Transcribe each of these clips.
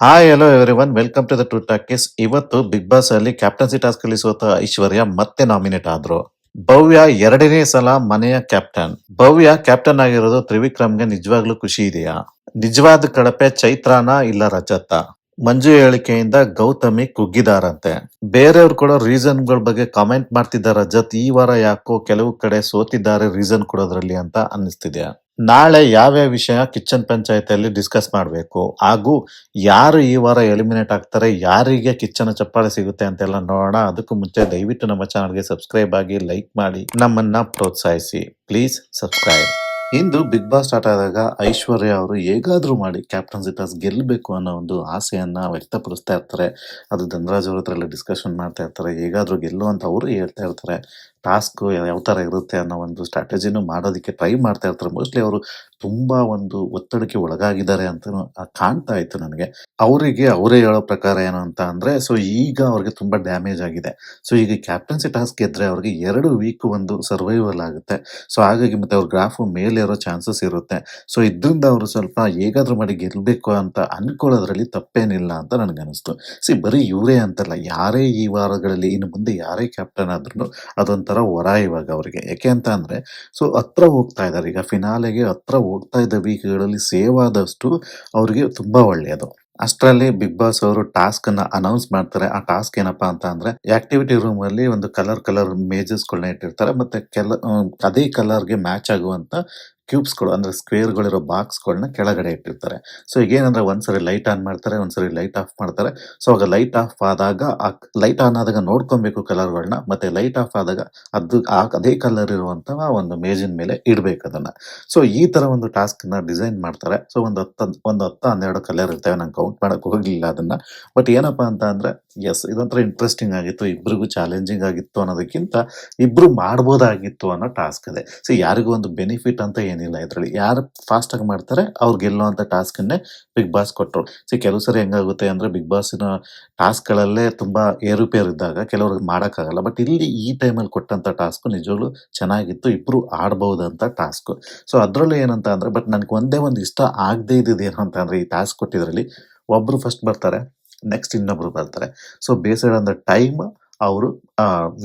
Hi hello everyone welcome to the two talkies ಇವತ್ತು Bigg Boss ಅಲ್ಲಿ captaincy task ಅಲ್ಲಿ ಸೋತ ಐಶ್ವರ್ಯ ಮತ್ತೆ ನಾಮಿನೇಟ್ ಆದ್ರು. ಭವ್ಯ ಎರಡನೇ ಸಲ ಮನೆಯ ಕ್ಯಾಪ್ಟನ್ ಭವ್ಯ ಕ್ಯಾಪ್ಟನ್ ಆಗಿರೋದು ತ್ರಿವಿಕ್ರಮ್ಗೆ ನಿಜವಾಗ್ಲೂ ಖುಷಿ ಇದೆಯಾ? ನಿಜವಾದ ಕಳಪೆ ಚೈತ್ರಾನ ಇಲ್ಲ ರಜತ? ಮಂಜು ಹೇಳಿಕೆಯಿಂದ ಗೌತಮಿ ಕುಗ್ಗಿದಾರಂತೆ. ಬೇರೆಯವ್ರು ಕೂಡ ರೀಸನ್ಗಳ ಬಗ್ಗೆ ಕಾಮೆಂಟ್ ಮಾಡ್ತಿದ್ದಾರೆ ರಜತ್ ಈ ವಾರ ಯಾಕೋ ಕೆಲವು ಕಡೆ ಸೋತಿದ್ದಾರೆ ರೀಸನ್ ಕೊಡೋದ್ರಲ್ಲಿ ಅಂತ ಅನ್ನಿಸ್ತಿದೆ ನಾಳೆ ಯಾವ್ಯಾವ ವಿಷಯ ಕಿಚನ್ ಪಂಚಾಯತಿಯಲ್ಲಿ ಡಿಸ್ಕಸ್ ಮಾಡಬೇಕು? ಹಾಗೂ ಯಾರು ಈ ವಾರ ಎಲಿಮಿನೇಟ್ ಆಗ್ತಾರೆ? ಯಾರಿಗೆ ಕಿಚ್ಚನ ಚಪ್ಪಾಳೆ ಸಿಗುತ್ತೆ ಅಂತೆಲ್ಲ ನೋಡೋಣ. ಅದಕ್ಕೂ ಮುಂಚೆ ದಯವಿಟ್ಟು ನಮ್ಮ ಚಾನಲ್ಗೆ ಸಬ್ಸ್ಕ್ರೈಬ್ ಆಗಿ ಲೈಕ್ ಮಾಡಿ, ನಮ್ಮನ್ನ ಪ್ರೋತ್ಸಾಹಿಸಿ. ಪ್ಲೀಸ್ ಸಬ್ಸ್ಕ್ರೈಬ್ ಇಂದು ಬಿಗ್ ಬಾಸ್ ಸ್ಟಾರ್ಟ್ ಆದಾಗ ಐಶ್ವರ್ಯ ಅವರು ಹೇಗಾದ್ರೂ ಮಾಡಿ ಕ್ಯಾಪ್ಟನ್ಸಿ ಟಾಸ್ ಗೆಲ್ಲಬೇಕು ಅನ್ನೋ ಒಂದು ಆಸೆಯನ್ನ ವ್ಯಕ್ತಪಡಿಸ್ತಾ ಇರ್ತಾರೆ. ಅದು ಧನರಾಜ್ ಅವ್ರ ಹತ್ರ ಎಲ್ಲ ಡಿಸ್ಕಷನ್ ಮಾಡ್ತಾ ಇರ್ತಾರೆ. ಹೇಗಾದ್ರೂ ಗೆಲ್ಲು ಅಂತ ಅವರು ಹೇಳ್ತಾ ಇರ್ತಾರೆ. ಟಾಸ್ಕ್ ಯಾವ ತರ ಇರುತ್ತೆ ಅನ್ನೋ ಒಂದು ಸ್ಟ್ರಾಟಜಿನೂ ಮಾಡೋದಕ್ಕೆ ಟ್ರೈ ಮಾಡ್ತಾ ಇರ್ತಾರೆ. ಮೋಸ್ಟ್ಲಿ ಅವರು ತುಂಬಾ ಒಂದು ಒತ್ತಡಕ್ಕೆ ಒಳಗಾಗಿದ್ದಾರೆ ಅಂತ ಕಾಣ್ತಾ ಇತ್ತು ನನಗೆ. ಅವರಿಗೆ ಅವರೇ ಹೇಳೋ ಪ್ರಕಾರ ಏನು ಅಂತ ಅಂದ್ರೆ, ಸೊ ಈಗ ಅವ್ರಿಗೆ ತುಂಬಾ ಡ್ಯಾಮೇಜ್ ಆಗಿದೆ. ಸೊ ಈಗ ಕ್ಯಾಪ್ಟನ್ಸಿ ಟಾಸ್ಕ್ ಇದ್ರೆ ಅವ್ರಿಗೆ ಎರಡು ವೀಕ್ ಒಂದು ಸರ್ವೈವಲ್ ಆಗುತ್ತೆ. ಸೊ ಹಾಗಾಗಿ ಮತ್ತೆ ಅವ್ರ ಗ್ರಾಫ್ ಮೇಲೆ ಇರೋ ಚಾನ್ಸಸ್ ಇರುತ್ತೆ. ಸೊ ಇದರಿಂದ ಅವರು ಸ್ವಲ್ಪ ಹೇಗಾದ್ರೂ ಮಾಡಿ ಗೆಲ್ಬೇಕು ಅಂತ ಅನ್ಕೊಳ್ಳೋದ್ರಲ್ಲಿ ತಪ್ಪೇನಿಲ್ಲ ಅಂತ ನನಗನ್ನಿಸ್ತು. ಸಿ, ಬರೀ ಇವರೇ ಅಂತಲ್ಲ. ಯಾರೇ ಈ ವಾರಗಳಲ್ಲಿ ಇನ್ನು ಮುಂದೆ ಯಾರೇ ಕ್ಯಾಪ್ಟನ್ ಆದ್ರೂ ಅದೊಂಥರ ವರ ಇವಾಗ ಅವರಿಗೆ. ಯಾಕೆ ಅಂತ ಅಂದರೆ ಸೊ ಹತ್ರ ಹೋಗ್ತಾ ಇದ್ದಾರೆ. ಈಗ ಫಿನಾಲೆಗೆ ಹತ್ರ ಹೋಗ್ತಾ ಇದ್ದ ವೀಕ್ಗಳಲ್ಲಿ ಸೇವ್ ಆದಷ್ಟು ಅವರಿಗೆ ತುಂಬಾ ಒಳ್ಳೆಯದು ಅಷ್ಟರಲ್ಲಿ ಬಿಗ್ ಬಾಸ್ ಅವರು ಟಾಸ್ಕ್ ಅನ್ನ ಅನೌನ್ಸ್ ಮಾಡ್ತಾರೆ. ಆ ಟಾಸ್ಕ್ ಏನಪ್ಪಾ ಅಂತ ಅಂದ್ರೆ ಆಕ್ಟಿವಿಟಿ ರೂಮ್ ಅಲ್ಲಿ ಒಂದು ಕಲರ್ ಕಲರ್ ಮೇಜಸ್ ಗಳನ್ನ ಇಟ್ಟಿರ್ತಾರೆ. ಮತ್ತೆ ಕೆಲ ಅದೇ ಕಲರ್ಗೆ ಮ್ಯಾಚ್ ಆಗುವಂತ ಕ್ಯೂಬ್ಸ್ಗಳು ಅಂದ್ರೆ ಸ್ಕ್ವೇರ್ ಗಳಿರೋ ಬಾಕ್ಸ್ ಗಳನ್ನ ಕೆಳಗಡೆ ಇಟ್ಟಿರ್ತಾರೆ. ಸೊ ಈಗ ಏನಂದ್ರೆ ಒಂದ್ಸರಿ ಲೈಟ್ ಆನ್ ಮಾಡ್ತಾರೆ, ಒಂದ್ಸರಿ ಲೈಟ್ ಆಫ್ ಮಾಡ್ತಾರೆ. ಸೊ, ಆಗ ಲೈಟ್ ಆಫ್ ಆದಾಗ ಆ ಲೈಟ್ ಆನ್ ಆದಾಗ ನೋಡ್ಕೊಬೇಕು ಕಲರ್ಗಳನ್ನ ಮತ್ತೆ ಲೈಟ್ ಆಫ್ ಆದಾಗ ಅದು ಆ ಅದೇ ಕಲರ್ ಇರುವಂತಹ ಒಂದು ಮೇಜಿನ ಮೇಲೆ ಇಡಬೇಕು ಅದನ್ನ. ಸೊ, ಈ ತರ ಒಂದು ಟಾಸ್ಕ್ನ ಡಿಸೈನ್ ಮಾಡ್ತಾರೆ. ಸೊ, ಒಂದು ಹತ್ತ, ಒಂದು ಹತ್ತು ಹನ್ನೆರಡು ಕಲರ್ ಇರ್ತವೆ ನಾನು ಕೌಂಟ್ ಮಾಡಕ್ ಹೋಗಲಿಲ್ಲ ಅದನ್ನ. ಬಟ್ ಏನಪ್ಪಾ ಅಂತ ಅಂದ್ರೆ ಎಸ್ ಇದೊಂಥರ ಇಂಟ್ರೆಸ್ಟಿಂಗ್ ಆಗಿತ್ತು, ಇಬ್ರಿಗೂ ಚಾಲೆಂಜಿಂಗ್ ಆಗಿತ್ತು ಅನ್ನೋದಕ್ಕಿಂತ ಇಬ್ಬರು ಮಾಡ್ಬೋದಾಗಿತ್ತು ಅನ್ನೋ ಟಾಸ್ಕ್ ಇದೆ ಸೊ ಯಾರಿಗೂ ಒಂದು ಬೆನಿಫಿಟ್ ಅಂತ ಏನಿಲ್ಲ ಇದರಲ್ಲಿ. ಯಾರು ಫಾಸ್ಟಾಗಿ ಮಾಡ್ತಾರೆ, ಅವ್ರು ಗೆಲ್ಲೋ ಅಂಥ ಟಾಸ್ಕನ್ನೇ ಬಿಗ್ ಬಾಸ್ ಕೊಟ್ಟರು ಸೊ ಕೆಲವು ಸರಿ ಹೆಂಗಾಗುತ್ತೆ ಅಂದರೆ ಬಿಗ್ ಬಾಸ್ನ ಟಾಸ್ಕ್ಗಳಲ್ಲೇ ತುಂಬಾ ಏರುಪೇರು ಇದ್ದಾಗ ಕೆಲವ್ರಿಗೆ ಮಾಡೋಕ್ಕಾಗಲ್ಲ. ಬಟ್ ಇಲ್ಲಿ ಈ ಟೈಮಲ್ಲಿ ಕೊಟ್ಟಂಥ ಟಾಸ್ಕ್ ನಿಜವಾಗ್ಲೂ ಚೆನ್ನಾಗಿತ್ತು ಇಬ್ಬರು ಆಡ್ಬೋದಂಥ ಟಾಸ್ಕ್ ಸೊ ಅದರಲ್ಲೂ ಏನಂತ ಅಂದರೆ ಬಟ್ ನನಗೆ ಒಂದೇ ಒಂದು ಇಷ್ಟ ಆಗದೇ ಇದ್ದಿದ್ದು ಏನು ಅಂತ ಅಂದರೆ ಈ ಟಾಸ್ಕ್ ಕೊಟ್ಟಿದ್ರಲ್ಲಿ ಒಬ್ಬರು ಫಸ್ಟ್ ಬರ್ತಾರೆ ನೆಕ್ಸ್ಟ್ ಇನ್ನೊಬ್ರು ಬರ್ತಾರೆ. So based on the time ಅವರು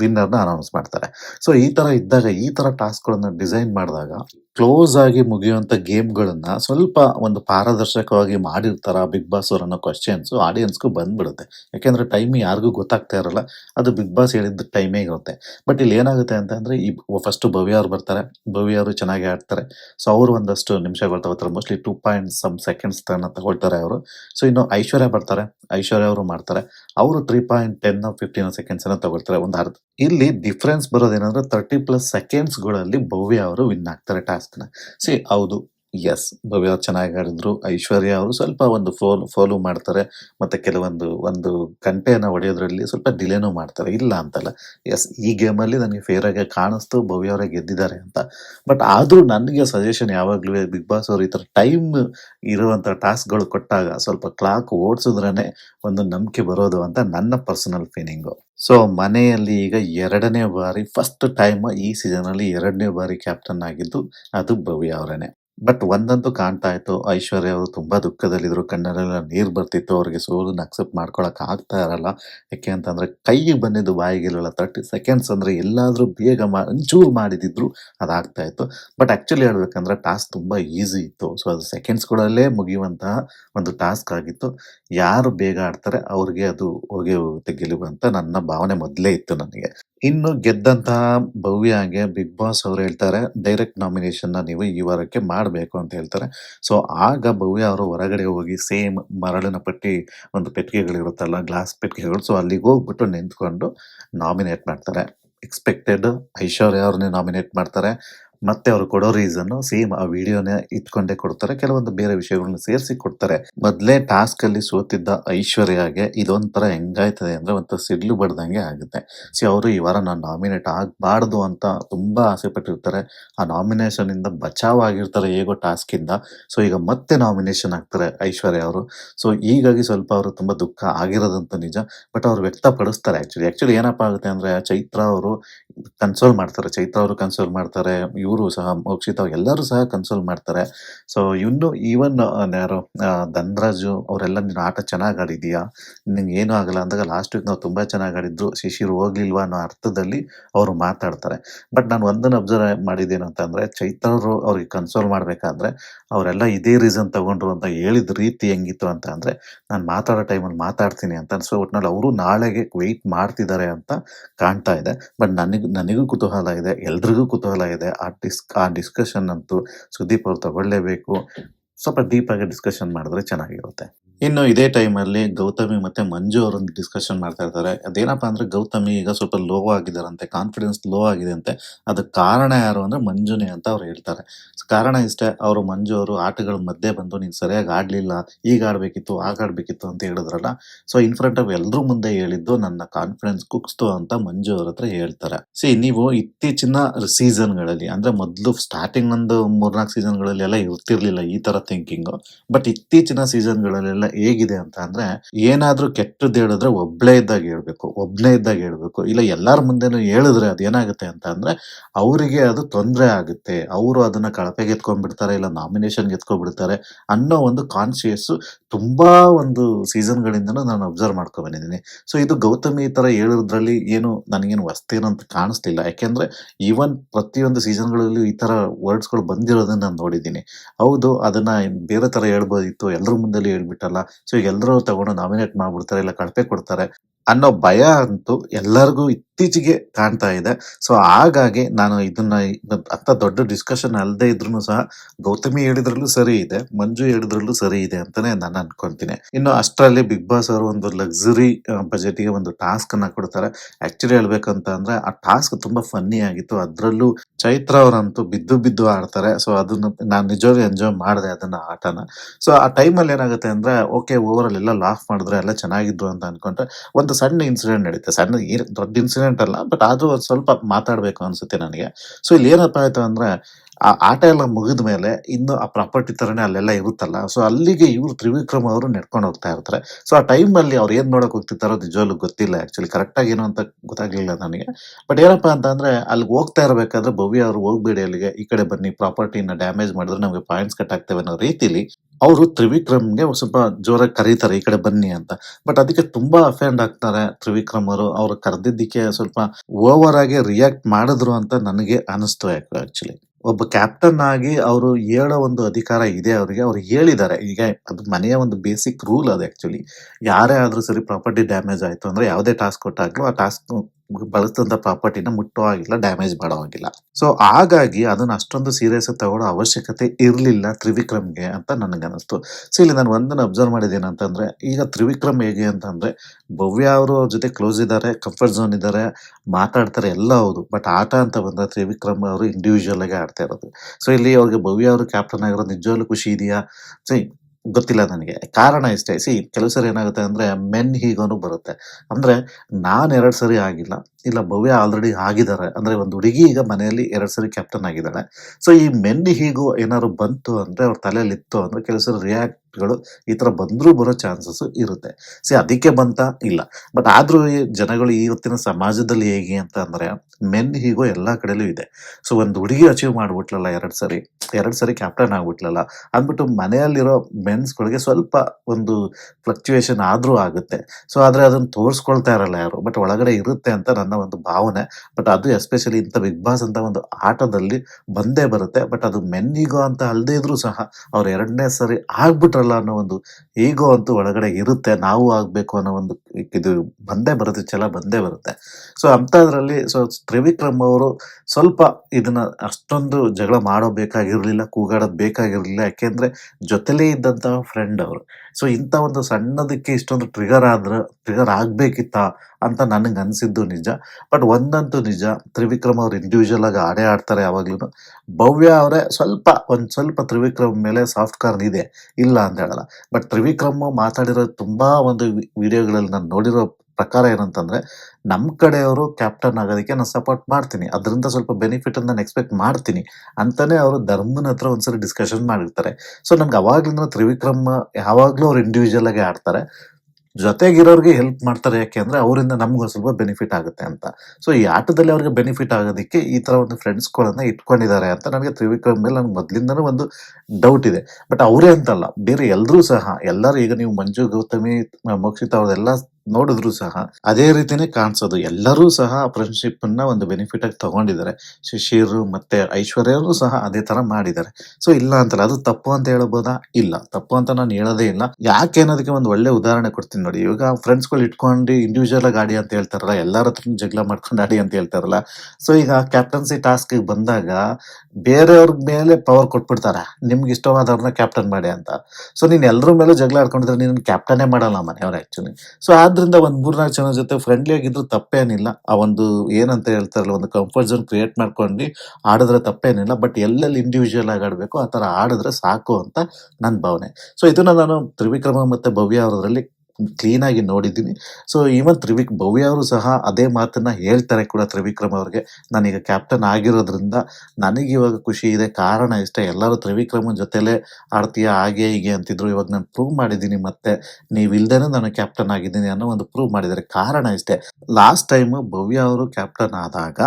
ವಿನ್ನರ್ನ ಅನೌನ್ಸ್ ಮಾಡ್ತಾರೆ. ಸೊ ಈ ತರ ಇದ್ದಾಗ ಈ ತರ ಟಾಸ್ಕ್ಗಳನ್ನು ಡಿಸೈನ್ ಮಾಡಿದಾಗ ಕ್ಲೋಸ್ ಆಗಿ ಮುಗಿಯುವಂತ ಗೇಮ್ಗಳನ್ನು ಸ್ವಲ್ಪ ಒಂದು ಪಾರದರ್ಶಕವಾಗಿ ಮಾಡಿರ್ತಾರ ಬಿಗ್ ಬಾಸ್ ಅವ್ರ ಅನ್ನೋ ಕ್ವಶನ್ಸ್ ಆಡಿಯನ್ಸ್ಗೂ ಬಂದ್ಬಿಡುತ್ತೆ. ಯಾಕೆಂದರೆ ಟೈಮ್ ಯಾರಿಗೂ ಗೊತ್ತಾಗ್ತಾ ಇರಲ್ಲ. ಅದು ಬಿಗ್ ಬಾಸ್ ಹೇಳಿದ ಟೈಮೇ ಇರುತ್ತೆ. ಬಟ್ ಇಲ್ಲಿ ಏನಾಗುತ್ತೆ ಅಂತಂದರೆ ಈ ಫಸ್ಟ್ ಭವ್ಯ ಅವ್ರು ಬರ್ತಾರೆ. ಭವ್ಯ ಅವರು ಚೆನ್ನಾಗಿ ಆಡ್ತಾರೆ. ಸೊ ಅವರು ಒಂದಷ್ಟು ನಿಮಿಷಗಳು ತಗೋತಾರೆ mostly two point some seconds ತನ ತಗೊಳ್ತಾರೆ ಅವರು. ಸೊ ಇನ್ನು ಐಶ್ವರ್ಯ ಬರ್ತಾರೆ. ಐಶ್ವರ್ಯ ಅವರು ಮಾಡ್ತಾರೆ. ಅವರು three point ten fifteen seconds ಅನ್ನ ತಗೊಳ್ತಾರೆ. ಒಂದು ಅರ್ಧ. ಇಲ್ಲಿ ಡಿಫ್ರೆನ್ಸ್ ಬರೋದೇನಂದ್ರೆ ತರ್ಟಿ ಪ್ಲಸ್ ಸೆಕೆಂಡ್ಸ್ಗಳಲ್ಲಿ ಭವ್ಯ ಅವರು ವಿನ್ ಆಗ್ತಾರೆ ಟಾಸ್ಕ್ ಸಿ ಹೌದು. ಎಸ್ ಭವ್ಯ ಚೆನ್ನಾಗಿ ಆಡಿದ್ರು ಐಶ್ವರ್ಯ ಅವರು ಸ್ವಲ್ಪ ಒಂದು ಫೋಲ್, ಫಾಲೋ ಮಾಡ್ತಾರೆ. ಮತ್ತು ಕೆಲವೊಂದು, ಒಂದು ಗಂಟೆಯನ್ನು ಹೊಡೆಯೋದ್ರಲ್ಲಿ ಸ್ವಲ್ಪ ಡಿಲೇನೂ ಮಾಡ್ತಾರೆ. ಇಲ್ಲ ಅಂತಲ್ಲ. ಎಸ್ ಈ ಗೇಮಲ್ಲಿ ನನಗೆ ಫೇರ್ ಆಗಿ ಕಾಣಿಸ್ತು, ಭವ್ಯ ಅವರೇ ಗೆದ್ದಿದ್ದಾರೆ ಅಂತ. ಬಟ್ ಆದರೂ ನನಗೆ ಸಜೆಷನ್ ಯಾವಾಗಲೂ ಬಿಗ್ ಬಾಸ್ ಅವರು ಈ ಥರ ಟೈಮ್ ಇರುವಂಥ ಟಾಸ್ಕ್ಗಳು ಕೊಟ್ಟಾಗ ಸ್ವಲ್ಪ ಕ್ಲಾಕ್ ಓಡಿಸಿದ್ರೇ ಒಂದು ನಂಬಿಕೆ ಬರೋದು ಅಂತ ನನ್ನ ಪರ್ಸನಲ್ ಫೀಲಿಂಗು ಸೊ ಮನೆಯಲ್ಲಿ ಈಗ ಎರಡನೇ ಬಾರಿ ಫಸ್ಟ್ ಟೈಮ್ ಈ ಸೀಸನಲ್ಲಿ ಎರಡನೇ ಬಾರಿ ಕ್ಯಾಪ್ಟನ್ ಆಗಿದ್ದು ಅದು ಭವ್ಯ ಅವರೇನೆ. ಬಟ್ ಒಂದಂತೂ ಕಾಣ್ತಾ ಇತ್ತು, ಐಶ್ವರ್ಯ ಅವರು ತುಂಬಾ ದುಃಖದಲ್ಲಿದ್ರು, ಕಣ್ಣಲ್ಲೆಲ್ಲ ನೀರು ಬರ್ತಿತ್ತು, ಅವ್ರಿಗೆ ಸೋಲನ್ನು ಅಕ್ಸೆಪ್ಟ್ ಮಾಡ್ಕೊಳಕ್ ಆಗ್ತಾ ಇರಲ್ಲ. ಯಾಕೆ ಅಂತಂದ್ರೆ ಕೈಗೆ ಬಂದಿದ್ದು ಬಾಯಿಗಿರಲ್ಲ ತರ್ಟಿ ಸೆಕೆಂಡ್ಸ್ ಅಂದ್ರೆ ಎಲ್ಲಾದ್ರೂ ಬೇಗ ಮಾ, ಒಂಚೂರು ಮಾಡಿದಿದ್ರು ಅದಾಗ್ತಾ ಇತ್ತು. ಬಟ್ ಆಕ್ಚುಲಿ ಹೇಳ್ಬೇಕಂದ್ರೆ ಟಾಸ್ಕ್ ತುಂಬಾ ಈಸಿ ಇತ್ತು. ಸೊ ಅದು ಸೆಕೆಂಡ್ಸ್ಗಳಲ್ಲೇ ಮುಗಿಯುವಂತಹ ಒಂದು ಟಾಸ್ಕ್ ಆಗಿತ್ತು. ಯಾರು ಬೇಗ ಆಡ್ತಾರೆ ಅವ್ರಿಗೆ ಅದು ಹೋಗಿ ಗೆಲುವು ಅಂತ ನನ್ನ ಭಾವನೆ ಮೊದಲೇ ಇತ್ತು ನನಗೆ. ಇನ್ನು ಗೆದ್ದಂತಹ ಭವ್ಯಗೆ ಬಿಗ್ ಬಾಸ್ ಅವರು ಹೇಳ್ತಾರೆ ಡೈರೆಕ್ಟ್ ನಾಮಿನೇಷನ್ನ ನೀವು ಈ ವಾರಕ್ಕೆ ಮಾಡಬೇಕು ಅಂತ ಹೇಳ್ತಾರೆ. ಸೊ ಆಗ ಭವ್ಯ ಅವರು ಹೊರಗಡೆ ಹೋಗಿ ಸೇಮ್ ಮರಳಿನ ಪಟ್ಟಿ, ಒಂದು ಪೆಟ್ಟಿಗೆಗಳಿರುತ್ತಲ್ಲ ಗ್ಲಾಸ್ ಪೆಟ್ಟಿಗೆಗಳು ಸೊ ಅಲ್ಲಿಗೆ ಹೋಗ್ಬಿಟ್ಟು ನಿಂತ್ಕೊಂಡು ನಾಮಿನೇಟ್ ಮಾಡ್ತಾರೆ. ಎಕ್ಸ್ಪೆಕ್ಟೆಡ್ ಐಶ್ವರ್ಯ ಅವ್ರನ್ನೇ ನಾಮಿನೇಟ್ ಮಾಡ್ತಾರೆ. ಮತ್ತೆ ಅವ್ರು ಕೊಡೋ ರೀಸನ್ ಸೇಮ್ ಆ ವಿಡಿಯೋನೇ ಇಟ್ಕೊಂಡೇ ಕೊಡ್ತಾರೆ. ಕೆಲವೊಂದು ಬೇರೆ ವಿಷಯಗಳನ್ನ ಸೇರಿಸಿ ಕೊಡ್ತಾರೆ. ಮೊದ್ಲೇ ಟಾಸ್ಕ್ ಅಲ್ಲಿ ಸೋತಿದ್ದ ಐಶ್ವರ್ಯಗೆ ಇದೊಂಥರ ಹೆಂಗಾಯ್ತದೆ ಅಂದ್ರೆ ಒಂಥರ ಸಿಡ್ಲು ಬಡ್ದಂಗೆ ಆಗುತ್ತೆ. ಸಿ ಅವರು ಈ ವಾರ ನಾನು ನಾಮಿನೇಟ್ ಆಗಬಾರ್ದು ಅಂತ ತುಂಬಾ ಆಸೆ ಪಟ್ಟಿರ್ತಾರೆ. ಆ ನಾಮಿನೇಷನ್ ಇಂದ ಬಚಾವ್ ಆಗಿರ್ತಾರೆ ಹೇಗೋ ಟಾಸ್ಕ್ ಇಂದ. ಸೊ ಈಗ ಮತ್ತೆ ನಾಮಿನೇಷನ್ ಆಗ್ತಾರೆ ಐಶ್ವರ್ಯ ಅವರು. ಸೊ ಹೀಗಾಗಿ ಸ್ವಲ್ಪ ಅವರು ತುಂಬಾ ದುಃಖ ಆಗಿರೋದಂತ ನಿಜ. ಬಟ್ ಅವ್ರು ವ್ಯಕ್ತಪಡಿಸ್ತಾರೆ ಆಕ್ಚುಲಿ ಆಕ್ಚುಲಿ ಏನಪ್ಪಾ ಆಗುತ್ತೆ ಅಂದ್ರೆ ಚೈತ್ರ ಅವರು ಕನ್ಸೋಲ್ ಮಾಡ್ತಾರೆ. ಚೈತ್ರ ಅವರು ಕನ್ಸೋಲ್ ಮಾಡ್ತಾರೆ. ಇವರು ಸಹ ಮೋಕ್ಷಿತ ಎಲ್ಲರೂ ಸಹ ಕನ್ಸೋಲ್ ಮಾಡ್ತಾರೆ. ಸೊ ಇನ್ನು ಈವನ್ ಯಾರು ಧನ್ರಾಜು ಅವರೆಲ್ಲ ನೀನು ಆಟ ಚೆನ್ನಾಗಿ ಆಡಿದೀಯಾ ನಿಂಗೆ ಏನೂ ಆಗಲ್ಲ ಅಂದಾಗ ಲಾಸ್ಟ್ ವೀಕ್ ನಾವು ತುಂಬಾ ಚೆನ್ನಾಗಿ ಆಡಿದ್ರು ಶಿಶಿರು ಹೋಗ್ಲಿಲ್ವಾ ಅನ್ನೋ ಅರ್ಥದಲ್ಲಿ ಅವರು ಮಾತಾಡ್ತಾರೆ. ಬಟ್ ನಾನು ಒಂದನ್ನು ಅಬ್ಸರ್ವ್ ಮಾಡಿದ್ದೇನು ಅಂತಂದರೆ ಚೈತ್ರ ಅವರು ಅವ್ರಿಗೆ ಕನ್ಸೋಲ್ ಮಾಡಬೇಕಾದ್ರೆ ಅವರೆಲ್ಲ ಇದೇ ರೀಸನ್ ತಗೊಂಡ್ರು ಅಂತ ಹೇಳಿದ ರೀತಿ ಹೆಂಗಿತ್ತು ಅಂತ ಅಂದ್ರೆ, ನಾನು ಮಾತಾಡೋ ಟೈಮಲ್ಲಿ ಮಾತಾಡ್ತೀನಿ ಅಂತ ಸೊ ಒಟ್ನಲ್ಲಿ ಅವರು ನಾಳೆಗೆ ವೆಯ್ಟ್ ಮಾಡ್ತಿದ್ದಾರೆ ಅಂತ ಕಾಣ್ತಾ ಇದೆ. ಬಟ್ ನನಗೆ, ನನಗೂ ಕುತೂಹಲ ಇದೆ, ಎಲ್ರಿಗೂ ಕುತೂಹಲ ಇದೆ. ಆ ಡಿಸ್ ಆ ಡಿಸ್ಕಷನ್ ಅಂತೂ ಸುದೀಪ್ ಅವ್ರು ತಗೊಳ್ಳೇಬೇಕು. ಸ್ವಲ್ಪ ಡೀಪಾಗಿ ಡಿಸ್ಕಷನ್ ಮಾಡಿದ್ರೆ ಚೆನ್ನಾಗಿರುತ್ತೆ. ಇನ್ನು ಇದೇ ಟೈಮಲ್ಲಿ ಗೌತಮಿ ಮತ್ತೆ ಮಂಜು ಅವರೊಂದು ಡಿಸ್ಕಷನ್ ಮಾಡ್ತಾ ಇರ್ತಾರೆ ಅದೇನಪ್ಪ ಅಂದ್ರೆ ಗೌತಮಿ ಈಗ ಸ್ವಲ್ಪ ಲೋ ಆಗಿದಾರಂತೆ ಕಾನ್ಫಿಡೆನ್ಸ್ ಲೋ ಆಗಿದೆ ಅಂತೆ ಅದಕ್ಕೆ ಕಾರಣ ಯಾರು ಅಂದ್ರೆ ಮಂಜುನೇ ಅಂತ ಅವ್ರು ಹೇಳ್ತಾರೆ. ಕಾರಣ ಇಷ್ಟೇ, ಅವರು ಮಂಜು ಅವರು ಆಟಗಳ ಮಧ್ಯೆ ಬಂದು ನೀನು ಸರಿಯಾಗಿ ಆಡ್ಲಿಲ್ಲ, ಈಗ ಆಡಬೇಕಿತ್ತು, ಆಗ ಆಡಬೇಕಿತ್ತು ಅಂತ ಹೇಳಿದ್ರಲ್ಲ. ಸೊ ಇನ್ ಫ್ರಂಟ್ ಆಫ್ ಎಲ್ಲರೂ ಮುಂದೆ ಹೇಳಿದ್ದು ನನ್ನ ಕಾನ್ಫಿಡೆನ್ಸ್ ಕುಗ್ಸ್ತು ಅಂತ ಮಂಜು ಅವ್ರ ಹತ್ರ ಹೇಳ್ತಾರೆ. ಸಿ ನೀವು ಇತ್ತೀಚಿನ ಸೀಸನ್ಗಳಲ್ಲಿ ಅಂದ್ರೆ ಮೊದಲು ಸ್ಟಾರ್ಟಿಂಗ್ ಒಂದು ಮೂರ್ನಾಲ್ಕು ಸೀಸನ್ಗಳಲ್ಲಿ ಎಲ್ಲ ಇರ್ತಿರ್ಲಿಲ್ಲ ಈ ತರ ಥಿಂಕಿಂಗ್ ಬಟ್ ಇತ್ತೀಚಿನ ಸೀಸನ್ಗಳಲ್ಲೆಲ್ಲ ಹೇಗಿದೆ ಅಂತ ಅಂದ್ರೆ ಏನಾದ್ರೂ ಕೆಟ್ಟದ್ದು ಹೇಳಿದ್ರೆ ಒಬ್ಳೇ ಇದ್ದಾಗ ಹೇಳ್ಬೇಕು, ಒಬ್ನೇ ಇದ್ದಾಗ ಹೇಳ್ಬೇಕು, ಇಲ್ಲ ಎಲ್ಲಾರ ಮುಂದೆನು ಹೇಳಿದ್ರೆ ಅದೇನಾಗುತ್ತೆ ಅಂತ ಅಂದ್ರೆ ಅವರಿಗೆ ಅದು ತೊಂದರೆ ಆಗುತ್ತೆ, ಅವರು ಅದನ್ನ ಕಳಪೆಗೆ ಎತ್ಕೊಂಡ್ಬಿಡ್ತಾರೆ, ಇಲ್ಲ ನಾಮಿನೇಷನ್ ಎತ್ಕೊಂಡ್ಬಿಡ್ತಾರೆ ಅನ್ನೋ ಒಂದು ಕಾನ್ಶಿಯಸ್ ತುಂಬಾ ಒಂದು ಸೀಸನ್ಗಳಿಂದನೂ ನಾನು ಅಬ್ಸರ್ವ್ ಮಾಡ್ಕೊಂಡ್ ಬಂದಿದ್ದೀನಿ ಸೊ ಇದು ಗೌತಮಿ ಈ ತರ ಹೇಳೋದ್ರಲ್ಲಿ ಏನು ನನಗೇನು ಅಂತ ಕಾಣಿಸ್ತಿಲ್ಲ. ಯಾಕೆಂದ್ರೆ ಈವನ್ ಪ್ರತಿಯೊಂದು ಸೀಸನ್ಗಳಲ್ಲಿ ಈ ತರ ವರ್ಡ್ಸ್ಗಳು ಬಂದಿರೋದನ್ನ ನಾನು ನೋಡಿದ್ದೀನಿ. ಹೌದು, ಅದನ್ನ ಬೇರೆ ತರ ಹೇಳ್ಬೋದಿತ್ತು ಎಲ್ಲರ ಮುಂದೆ ಹೇಳ್ಬಿಟ್ಟಲ್ಲ ಸೊ ಈಗ ಎಲ್ಲರೂ ತಗೊಂಡು ನಾಮಿನೇಟ್ ಮಾಡ್ಬಿಡ್ತಾರೆ ಇಲ್ಲ ಕಳಪೆ ಕೊಡ್ತಾರೆ ಅನ್ನೋ ಭಯ ಅಂತೂ ಎಲ್ಲರಿಗೂ ಇತ್ತೀಚೆಗೆ ಕಾಣ್ತಾ ಇದೆ. ಸೊ ಹಾಗಾಗಿ ನಾನು ಇದನ್ನ ಅಂತ ದೊಡ್ಡ ಡಿಸ್ಕಷನ್ ಅಲ್ಲದೆ ಇದ್ರು ಸಹ ಗೌತಮಿ ಹೇಳಿದ್ರಲ್ಲೂ ಸರಿ ಇದೆ, ಮಂಜು ಹೇಳಿದ್ರಲ್ಲೂ ಸರಿ ಇದೆ ಅಂತಾನೆ ನಾನು ಅನ್ಕೊಂತೀನಿ. ಇನ್ನು ಅಷ್ಟರಲ್ಲಿ ಬಿಗ್ ಬಾಸ್ ಅವರು ಒಂದು ಲಕ್ಸುರಿ ಬಜೆಟ್ಗೆ ಒಂದು ಟಾಸ್ಕ್ ಅನ್ನ ಕೊಡ್ತಾರೆ. ಆಕ್ಚುಲಿ ಹೇಳ್ಬೇಕಂತ ಅಂದ್ರೆ ಆ ಟಾಸ್ಕ್ ತುಂಬಾ ಫನ್ನಿ ಆಗಿತ್ತು. ಅದ್ರಲ್ಲೂ ಚೈತ್ರ ಅವರಂತೂ ಬಿದ್ದು ಬಿದ್ದು ಆಡ್ತಾರೆ. ಸೊ ಅದನ್ನ ನಾನು ನಿಜವಾಗ್ಲೂ ಎಂಜಾಯ್ ಮಾಡಿದೆ ಅದನ್ನ ಆಟನ. ಸೊ ಆ ಟೈಮಲ್ಲಿ ಏನಾಗುತ್ತೆ ಅಂದ್ರೆ ಓಕೆ ಓವರ್ ಎಲ್ಲ ಲಾಫ್ ಮಾಡಿದ್ರೆ ಎಲ್ಲ ಚೆನ್ನಾಗಿದ್ರು ಅಂತ ಅನ್ಕೊಂಡ್ರೆ, ಒಂದು ಸಣ್ಣ ಇನ್ಸಿಡೆಂಟ್ ನಡೀತೆ. ಸಣ್ಣ ದೊಡ್ಡ ಇನ್ಸಿಡೆಂಟ್ ಅಲ್ಲ ಬಟ್ ಆದ್ರೂ ಸ್ವಲ್ಪ ಮಾತಾಡ್ಬೇಕು ಅನ್ಸುತ್ತೆ ನನಗೆ. ಸೊ ಇಲ್ಲಿ ಏನಪ್ಪಾ ಆಯ್ತು ಅಂದ್ರೆ ಆ ಆಟ ಎಲ್ಲ ಮುಗಿದ ಮೇಲೆ ಇನ್ನು ಆ ಪ್ರಾಪರ್ಟಿ ತರನೇ ಅಲ್ಲೆಲ್ಲ ಇರುತ್ತಲ್ಲ ಸೊ ಅಲ್ಲಿಗೆ ಇವರು ತ್ರಿವಿಕ್ರಮ್ ಅವರು ನಡ್ಕೊಂಡು ಹೋಗ್ತಾ ಇರ್ತಾರೆ. ಸೊ ಆ ಟೈಮ್ ಅಲ್ಲಿ ಅವ್ರು ಏನು ನೋಡೋಕೆ ಹೋಗ್ತಿರ್ತಾರೋ ನಿಜವಾಗ್ಲೂ ಗೊತ್ತಿಲ್ಲ ಆ್ಯಕ್ಚುಲಿ ಕರೆಕ್ಟ್ ಆಗಿ ಏನು ಅಂತ ಗೊತ್ತಾಗ್ಲಿಲ್ಲ ನನಗೆ. ಬಟ್ ಏನಪ್ಪ ಅಂತಂದರೆ ಅಲ್ಲಿಗೆ ಹೋಗ್ತಾ ಇರಬೇಕಾದ್ರೆ ಭವ್ಯ ಅವರು ಹೋಗ್ಬೇಡಿ ಅಲ್ಲಿಗೆ, ಈ ಕಡೆ ಬನ್ನಿ ಪ್ರಾಪರ್ಟಿನ ಡ್ಯಾಮೇಜ್ ಮಾಡಿದ್ರೆ ನಮಗೆ ಪಾಯಿಂಟ್ಸ್ ಕಟ್ ಆಗ್ತೇವೆ ಅನ್ನೋ ರೀತಿಲಿ ಅವರು ತ್ರಿವಿಕ್ರಮ್ಗೆ ಸ್ವಲ್ಪ ಜೋರಾಗಿ ಕರೀತಾರೆ, ಈ ಕಡೆ ಬನ್ನಿ ಅಂತ. ಬಟ್ ಅದಕ್ಕೆ ತುಂಬಾ ಅಫೆಂಡ್ ಆಗ್ತಾರೆ ತ್ರಿವಿಕ್ರಮ್ ಅವರು. ಅವ್ರು ಕರೆದಿದ್ದಕ್ಕೆ ಸ್ವಲ್ಪ ಓವರ್ ಆಗಿ ರಿಯಾಕ್ಟ್ ಮಾಡಿದ್ರು ಅಂತ ನನಗೆ ಅನಿಸ್ತು ಆಕ್ಚುಲಿ ಒಬ್ಬ ಕ್ಯಾಪ್ಟನ್ ಆಗಿ ಅವರು ಹೇಳೋ ಒಂದು ಅಧಿಕಾರ ಇದೆ ಅವರಿಗೆ. ಅವ್ರು ಹೇಳಿದ್ದಾರೆ. ಈಗ ಅದು ಮನೆಯ ಒಂದು ಬೇಸಿಕ್ ರೂಲ್ ಅದು ಆ್ಯಕ್ಚುಲಿ ಯಾರೇ ಆದ್ರೂ ಸರಿ ಪ್ರಾಪರ್ಟಿ ಡ್ಯಾಮೇಜ್ ಆಯ್ತು ಅಂದ್ರೆ ಯಾವುದೇ ಟಾಸ್ಕ್ ಕೊಟ್ಟಾಗ್ಲೂ ಆ ಟಾಸ್ಕ್ ಬಳಸಿದಂತ ಪ್ರಾಪರ್ಟಿನ ಮುಟ್ಟೋ ಆಗಿಲ್ಲ ಡ್ಯಾಮೇಜ್ ಮಾಡೋ ಆಗಿಲ್ಲ ಸೊ ಹಾಗಾಗಿ ಅದನ್ನು ಅಷ್ಟೊಂದು ಸೀರಿಯಸ್ ತಗೊಳ್ಳೋ ಅವಶ್ಯಕತೆ ಇರಲಿಲ್ಲ ತ್ರಿವಿಕ್ರಮ್ಗೆ ಅಂತ ನನಗನ್ನಿಸ್ತು. ಸೊ ಇಲ್ಲಿ ನಾನು ಒಂದನ್ನು ಅಬ್ಸರ್ವ್ ಮಾಡಿದ್ದೇನಂತಂದ್ರೆ ಈಗ ತ್ರಿವಿಕ್ರಮ್ ಹೇಗೆ ಅಂತಂದರೆ, ಭವ್ಯ ಅವರು ಅವ್ರ ಜೊತೆ ಕ್ಲೋಸ್ ಇದ್ದಾರೆ ಕಂಫರ್ಟ್ ಝೋನ್ ಇದ್ದಾರೆ, ಮಾತಾಡ್ತಾರೆ ಎಲ್ಲ ಹೌದು ಬಟ್ ಆಟ ಅಂತ ಬಂದ್ರೆ ತ್ರಿವಿಕ್ರಮ್ ಅವರು ಇಂಡಿವಿಜುವಲ್ ಆಗಿ ಆಡ್ತಾ ಇರೋದು. ಸೊ ಇಲ್ಲಿ ಅವ್ರಿಗೆ ಭವ್ಯ ಅವರು ಕ್ಯಾಪ್ಟನ್ ಆಗಿರೋದು ನಿಜವಾಗ್ಲೂ ಖುಷಿ ಇದೆಯಾ? ಸಿ ಗೊತ್ತಿಲ್ಲ ನನಗೆ. ಕಾರಣ ಇಷ್ಟೇ ಸಿ ಕೆಲವು ಸರಿ ಏನಾಗುತ್ತೆ ಅಂದರೆ ಮೆನ್ ಹೀಗೂ ಬರುತ್ತೆ. ಅಂದರೆ ನಾನು ಎರಡು ಸರಿ ಆಗಿಲ್ಲ, ಇಲ್ಲ ಭವ್ಯ ಆಲ್ರೆಡಿ ಆಗಿದ್ದಾರೆ. ಅಂದರೆ ಒಂದು ಹುಡುಗಿ ಈಗ ಮನೆಯಲ್ಲಿ ಎರಡು ಸರಿ ಕ್ಯಾಪ್ಟನ್ ಆಗಿದ್ದಾಳೆ. ಸೊ ಈ ಮೆನ್ ಹೀಗೂ ಏನಾದ್ರು ಬಂತು ಅಂದರೆ ಅವ್ರ ತಲೆಯಲ್ಲಿ ಇತ್ತು ಅಂದರೆ ಕೆಲವು ಸರಿ ರಿಯಾಕ್ಟ್ಗಳು ಈ ಥರ ಬಂದರೂ ಬರೋ ಚಾನ್ಸಸ್ ಇರುತ್ತೆ. ಸಿ, ಅದಕ್ಕೆ ಬಂತ? ಇಲ್ಲ. ಬಟ್ ಆದರೂ ಜನಗಳು ಇವತ್ತಿನ ಸಮಾಜದಲ್ಲಿ ಹೇಗೆ ಅಂತ ಅಂದರೆ, ಮೆನ್ ಹೀಗೋ ಎಲ್ಲಾ ಕಡೆಲೂ ಇದೆ. ಸೊ, ಒಂದು ಹುಡುಗಿ ಅಚೀವ್ ಮಾಡಿಬಿಟ್ಲಲ್ಲ ಎರಡು ಸರಿ ಎರಡು ಸರಿ ಕ್ಯಾಪ್ಟನ್ ಆಗ್ಬಿಟ್ಲಲ್ಲ, ಅಂದ್ಬಿಟ್ಟು ಮನೆಯಲ್ಲಿರೋ ಮೆನ್ಸ್ಗಳಿಗೆ ಸ್ವಲ್ಪ ಒಂದು ಫ್ಲಕ್ಚುಯೇಷನ್ ಆದರೂ ಆಗುತ್ತೆ. ಸೊ, ಆದ್ರೆ ಅದನ್ನ ತೋರಿಸ್ಕೊಳ್ತಾ ಇರಲ್ಲ ಯಾರು. ಬಟ್ ಒಳಗಡೆ ಇರುತ್ತೆ ಅಂತ ನನ್ನ ಒಂದು ಭಾವನೆ. ಬಟ್ ಅದು ಎಸ್ಪೆಷಲಿ ಇಂಥ ಬಿಗ್ ಬಾಸ್ ಅಂತ ಒಂದು ಆಟದಲ್ಲಿ ಬಂದೇ ಬರುತ್ತೆ. ಬಟ್ ಅದು ಮೆನ್ನಿಗೋ ಅಂತ ಅಲ್ಲದೇ ಇದ್ರೂ ಸಹ ಅವ್ರು ಎರಡನೇ ಸರಿ ಆಗ್ಬಿಟ್ರಲ್ಲ ಅನ್ನೋ ಒಂದು ಈಗೋ ಅಂತೂ ಒಳಗಡೆ ಇರುತ್ತೆ, ನಾವು ಆಗ್ಬೇಕು ಅನ್ನೋ ಒಂದು ಇದು ಬಂದೇ ಬರುತ್ತೆ, ಛಲ ಬಂದೇ ಬರುತ್ತೆ. ಸೊ ಅಂಥದ್ರಲ್ಲಿ ಸೊ ತ್ರಿವಿಕ್ರಮ್ ಅವರು ಸ್ವಲ್ಪ ಇದನ್ನ ಅಷ್ಟೊಂದು ಜಗಳ ಮಾಡೋ ಬೇಕಾಗಿರ್ಲಿಲ್ಲ, ಕೂಗಾಡೋದ್ ಬೇಕಾಗಿರ್ಲಿಲ್ಲ, ಯಾಕೆಂದ್ರೆ ಜೊತೆಲೇ ಇದ್ದಂತಹ ಫ್ರೆಂಡ್ ಅವರು. ಸೊ ಇಂಥ ಒಂದು ಸಣ್ಣದಕ್ಕೆ ಇಷ್ಟೊಂದು ಟ್ರಿಗರ್ ಆದ್ರೆ ಟ್ರಿಗರ್ ಆಗ್ಬೇಕಿತ್ತ ಅಂತ ನನಗೆ ಅನ್ಸಿದ್ದು ನಿಜ. ಬಟ್ ಒಂದಂತೂ ನಿಜ, ತ್ರಿವಿಕ್ರಮ್ ಅವ್ರು ಇಂಡಿವಿಜುವಲ್ ಆಗಿ ಆಡೇ ಆಡ್ತಾರೆ ಯಾವಾಗ್ಲೂ ಭವ್ಯ ಅವರೇ ಸ್ವಲ್ಪ, ಒಂದು ಸ್ವಲ್ಪ ತ್ರಿವಿಕ್ರಮ್ ಮೇಲೆ ಸಾಫ್ಟ್ ಕಾರ್ನ್ ಇದೆ, ಇಲ್ಲ ಅಂತ ಹೇಳಲ್ಲ. ಬಟ್ ತ್ರಿವಿಕ್ರಮ್ ಮಾತಾಡಿರೋ ತುಂಬಾ ಒಂದು ವಿಡಿಯೋಗಳಲ್ಲಿ ನಾನು ನೋಡಿರೋ ಪ್ರಕಾರ ಏನಂತಂದ್ರೆ ನಮ್ಮ ಕಡೆಯವರು ಕ್ಯಾಪ್ಟನ್ ಆಗೋದಕ್ಕೆ ನಾನು ಸಪೋರ್ಟ್ ಮಾಡ್ತೀನಿ. ಅದರಿಂದ ಸ್ವಲ್ಪ ಬೆನಿಫಿಟ್ ನಾನು ಎಕ್ಸ್ಪೆಕ್ಟ್ ಮಾಡ್ತೀನಿ ಅಂತಾನೆ ಅವರು ಧರ್ಮನ ಹತ್ರ ಒಂದ್ಸರಿ ಡಿಸ್ಕಷನ್ ಮಾಡಿರ್ತಾರೆ. ಸೊ ನನ್ಗೆ ಅವಾಗ್ಲಿಂದ ತ್ರಿವಿಕ್ರಮ್ ಯಾವಾಗಲೂ ಅವ್ರು ಇಂಡಿವಿಜುವಲ್ ಆಗಿ ಆಡ್ತಾರೆ. ಜೊತೆಗಿರೋರಿಗೆ ಹೆಲ್ಪ್ ಮಾಡ್ತಾರೆ ಯಾಕೆ ಅಂದ್ರೆ ಅವರಿಂದ ನಮ್ಗೆ ಸ್ವಲ್ಪ ಬೆನಿಫಿಟ್ ಆಗುತ್ತೆ ಅಂತ. ಸೊ ಈ ಆಟದಲ್ಲಿ ಅವ್ರಿಗೆ ಬೆನಿಫಿಟ್ ಆಗೋದಕ್ಕೆ ಈ ತರ ಒಂದು ಫ್ರೆಂಡ್ಸ್ಗಳನ್ನ ಇಟ್ಕೊಂಡಿದ್ದಾರೆ ಅಂತ ನನಗೆ ತ್ರಿವಿಕ್ರಮ್ ಮೇಲೆ ನನಗೆ ಮೊದ್ಲಿಂದನೂ ಒಂದು ಡೌಟ್ ಇದೆ. ಬಟ್ ಅವರೇ ಅಂತಲ್ಲ, ಬೇರೆ ಎಲ್ಲರೂ ಸಹ, ಎಲ್ಲರೂ ಈಗ ನೀವು ಮಂಜು, ಗೌತಮಿ, ಮೋಕ್ಷಿತ ಅವ್ರದ್ದೆಲ್ಲ ನೋಡಿದ್ರು ಸಹ ಅದೇ ರೀತಿನೇ ಕಾಣಿಸೋದು. ಎಲ್ಲರೂ ಸಹ ಫ್ರೆಂಡ್ಶಿಪ್ ಅನ್ನ ಒಂದು ಬೆನಿಫಿಟ್ ಆಗಿ ತಗೊಂಡಿದ್ದಾರೆ. ಶಿಶಿರ್ ಮತ್ತೆ ಐಶ್ವರ್ಯರು ಸಹ ಅದೇ ತರ ಮಾಡಿದ್ದಾರೆ. ಸೊ ಇಲ್ಲ ಅಂತಲ್ಲ, ಅದು ತಪ್ಪು ಅಂತ ಹೇಳಬಹುದಾ ಇಲ್ಲ. ತಪ್ಪು ಅಂತ ನಾನು ಹೇಳೋದೇ ಇಲ್ಲ. ಯಾಕೆ ಅನ್ನೋದಕ್ಕೆ ಒಂದು ಒಳ್ಳೆ ಉದಾಹರಣೆ ಕೊಡ್ತೀನಿ ನೋಡಿ. ಇವಾಗ ಫ್ರೆಂಡ್ಸ್ಗಳು ಇಟ್ಕೊಂಡು ಇಂಡಿವಿಜುವಲ್ ಆಗಿ ಆಡಿ ಅಂತ ಹೇಳ್ತಾರಲ್ಲ, ಎಲ್ಲರ ಹತ್ರ ಜಗಳ ಮಾಡ್ಕೊಂಡು ಗಾಡಿ ಅಂತ ಹೇಳ್ತಾರಲ್ಲ. ಸೊ ಈಗ ಕ್ಯಾಪ್ಟನ್ಸಿ ಟಾಸ್ಕ್ ಬಂದಾಗ ಬೇರೆಯವ್ರ ಮೇಲೆ ಪವರ್ ಕೊಟ್ಬಿಡ್ತಾರ? ನಿಮ್ಗೆ ಇಷ್ಟವಾದವ್ರನ್ನ ಕ್ಯಾಪ್ಟನ್ ಮಾಡಿ ಅಂತ. ಸೊ ನೀನ್ ಎಲ್ಲರ ಮೇಲೂ ಜಗಳ ಆಡ್ಕೊಂಡಿದ್ರೆ ನೀನ್ ಕ್ಯಾಪ್ಟನೇ ಮಾಡಲ್ಲ ಮನೆಯವ್ರ ಆಕ್ಚುಲಿ ಸೊ ಆದ್ರಿಂದ ಒಂದು ಮೂರ್ನಾಲ್ಕು ಜನ ಜೊತೆ ಫ್ರೆಂಡ್ಲಿ ಆಗಿದ್ರು ತಪ್ಪೇನಿಲ್ಲ. ಆ ಒಂದು ಏನಂತ ಹೇಳ್ತಾರಲ್ಲ, ಒಂದು ಕಂಫರ್ಟ್ ಝೋನ್ ಕ್ರಿಯೇಟ್ ಮಾಡ್ಕೊಂಡು ಆಡಿದ್ರೆ ತಪ್ಪೇನಿಲ್ಲ ಬಟ್ ಎಲ್ಲೆಲ್ಲಿ ಇಂಡಿವಿಜುವಲ್ ಆಗಿ ಆಡಬೇಕು ಆ ಥರ ಆಡಿದ್ರೆ ಸಾಕು ಅಂತ ನನ್ನ ಭಾವನೆ. ಸೊ ಇದನ್ನ ನಾನು ತ್ರಿವಿಕ್ರಮ ಮತ್ತೆ ಭವ್ಯ ಅವರಲ್ಲಿ ಕ್ಲೀನ್ ಆಗಿ ನೋಡಿದ್ದೀನಿ. ಸೊ ಈವನ್ ತ್ರಿವಿಕ್ ಭವ್ಯ ಅವರು ಸಹ ಅದೇ ಮಾತನ್ನು ಹೇಳ್ತಾರೆ ಕೂಡ ತ್ರಿವಿಕ್ರಮ್ ಅವ್ರಿಗೆ. ನಾನೀಗ ಕ್ಯಾಪ್ಟನ್ ಆಗಿರೋದ್ರಿಂದ ನನಗೆ ಇವಾಗ ಖುಷಿ ಇದೆ. ಕಾರಣ ಇಷ್ಟೇ, ಎಲ್ಲರೂ ತ್ರಿವಿಕ್ರಮನ ಜೊತೆಲೇ ಆಡ್ತೀಯ, ಹಾಗೆ ಹೀಗೆ ಅಂತಿದ್ರು. ಇವಾಗ ನಾನು ಪ್ರೂವ್ ಮಾಡಿದ್ದೀನಿ ಮತ್ತೆ. ನೀವು ಇಲ್ದೇನೆ ನಾನು ಕ್ಯಾಪ್ಟನ್ ಆಗಿದ್ದೀನಿ ಅನ್ನೋ ಒಂದು ಪ್ರೂವ್ ಮಾಡಿದ್ದಾರೆ. ಕಾರಣ ಇಷ್ಟೇ. ಲಾಸ್ಟ್ ಟೈಮ್ ಭವ್ಯ ಅವರು ಕ್ಯಾಪ್ಟನ್ ಆದಾಗ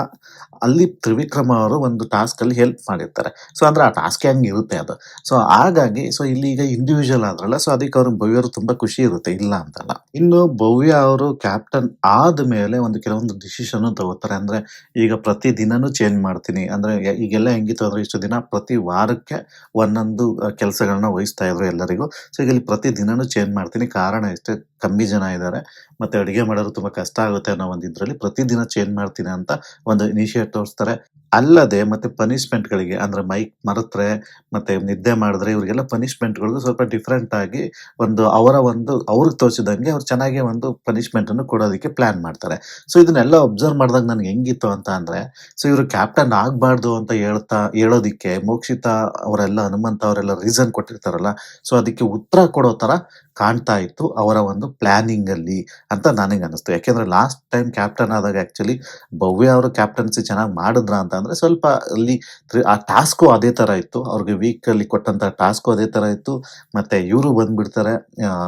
ಅಲ್ಲಿ ತ್ರಿವಿಕ್ರಮ ಅವರು ಒಂದು ಟಾಸ್ಕ್ ಅಲ್ಲಿ ಹೆಲ್ಪ್ ಮಾಡಿರ್ತಾರೆ. ಸೊ ಅಂದ್ರೆ ಆ ಟಾಸ್ಕ್ ಹೆಂಗ್ ಇರುತ್ತೆ ಅದು? ಸೊ ಹಾಗಾಗಿ ಸೊ ಇಲ್ಲಿ ಈಗ ಇಂಡಿವಿಜುವಲ್ ಆದ್ರಲ್ಲ ಸೊ ಅದಕ್ಕೆ ಅವ್ರ ಅವರು ತುಂಬಾ ಖುಷಿ ಇರುತ್ತೆ, ಇಲ್ಲ ಅಂತಲ್ಲ. ಇನ್ನು ಭವ್ಯ ಅವರು ಕ್ಯಾಪ್ಟನ್ ಆದ ಮೇಲೆ ಒಂದು ಕೆಲವೊಂದು ಡಿಸಿಷನ್ ತಗೋತಾರೆ. ಅಂದ್ರೆ ಈಗ ಪ್ರತಿ ದಿನನೂ ಚೇಂಜ್ ಮಾಡ್ತೀನಿ. ಅಂದ್ರೆ ಈಗೆಲ್ಲ ಹೆಂಗಿತ್ತು ಅಂದ್ರೆ ಇಷ್ಟು ದಿನ ಪ್ರತಿ ವಾರಕ್ಕೆ ಒಂದೊಂದು ಕೆಲಸಗಳನ್ನ ವಹಿಸ್ತಾ ಇದ್ರು ಎಲ್ಲರಿಗೂ. ಸೊ ಈಗ ಇಲ್ಲಿ ಪ್ರತಿ ದಿನನೂ ಚೇಂಜ್ ಮಾಡ್ತೀನಿ. ಕಾರಣ ಇಷ್ಟೇ ಕಮ್ಮಿ ಜನ ಇದ್ದಾರೆ ಮತ್ತೆ ಅಡಿಗೆ ಮಾಡೋದು ತುಂಬಾ ಕಷ್ಟ ಆಗುತ್ತೆ ಅನ್ನೋ ಒಂದು ಇದರಲ್ಲಿ ಪ್ರತಿದಿನ ಚೇಂಜ್ ಮಾಡ್ತೀನಿ ಅಂತ ಒಂದು ಇನಿಷಿಯೇಟ್ ತೋರಿಸ್ತಾರೆ. ಅಲ್ಲದೆ ಮತ್ತೆ ಪನಿಷ್ಮೆಂಟ್ ಗಳಿಗೆ, ಅಂದ್ರೆ ಮೈಕ್ ಮರೆತ್ರೆ, ಮತ್ತೆ ನಿದ್ದೆ ಮಾಡಿದ್ರೆ ಇವರಿಗೆಲ್ಲ ಪನಿಷ್ಮೆಂಟ್ಗಳು ಸ್ವಲ್ಪ ಡಿಫ್ರೆಂಟ್ ಆಗಿ ಒಂದು ಅವರ ಒಂದು, ಅವ್ರಿಗೆ ತೋರಿಸಿದಂಗೆ ಅವ್ರು ಚೆನ್ನಾಗಿ ಒಂದು ಪನಿಷ್ಮೆಂಟ್ ಅನ್ನು ಕೊಡೋದಕ್ಕೆ ಪ್ಲಾನ್ ಮಾಡ್ತಾರೆ. ಸೊ ಇದನ್ನೆಲ್ಲ ಅಬ್ಸರ್ವ್ ಮಾಡಿದಾಗ ನನ್ಗೆ ಹೆಂಗಿತ್ತು ಅಂತ ಅಂದ್ರೆ ಸೊ ಇವರು ಕ್ಯಾಪ್ಟನ್ ಆಗ್ಬಾರ್ದು ಅಂತ ಹೇಳ್ತಾ, ಹೇಳೋದಿಕ್ಕೆ ಮೋಕ್ಷಿತಾ ಅವರೆಲ್ಲ, ಹನುಮಂತ ಅವರೆಲ್ಲ ರೀಸನ್ ಕೊಟ್ಟಿರ್ತಾರಲ್ಲ ಸೊ ಅದಕ್ಕೆ ಉತ್ತರ ಕೊಡೋ ತರ ಕಾಣ್ತಾ ಇತ್ತು ಅವರ ಒಂದು ಪ್ಲಾನಿಂಗ್ ಅಲ್ಲಿ ಅಂತ ನನಗೆ ಅನಿಸ್ತು. ಯಾಕೆಂದ್ರೆ ಲಾಸ್ಟ್ ಟೈಮ್ ಕ್ಯಾಪ್ಟನ್ ಆದಾಗ ಆಕ್ಚುಲಿ ಭವ್ಯ ಅವರು ಕ್ಯಾಪ್ಟನ್ಸಿ ಚೆನ್ನಾಗಿ ಮಾಡಿದ್ರ ಅಂತ ಅಂದ್ರೆ ಸ್ವಲ್ಪ ಅಲ್ಲಿ ಆ ಟಾಸ್ಕು ಅದೇ ತರ ಇತ್ತು. ಅವ್ರಿಗೆ ಅಲ್ಲಿ ಕೊಟ್ಟಂತ ಟಾಸ್ಕು ಅದೇ ತರ ಇತ್ತು. ಮತ್ತೆ ಇವರು ಬಂದ್ಬಿಡ್ತಾರೆ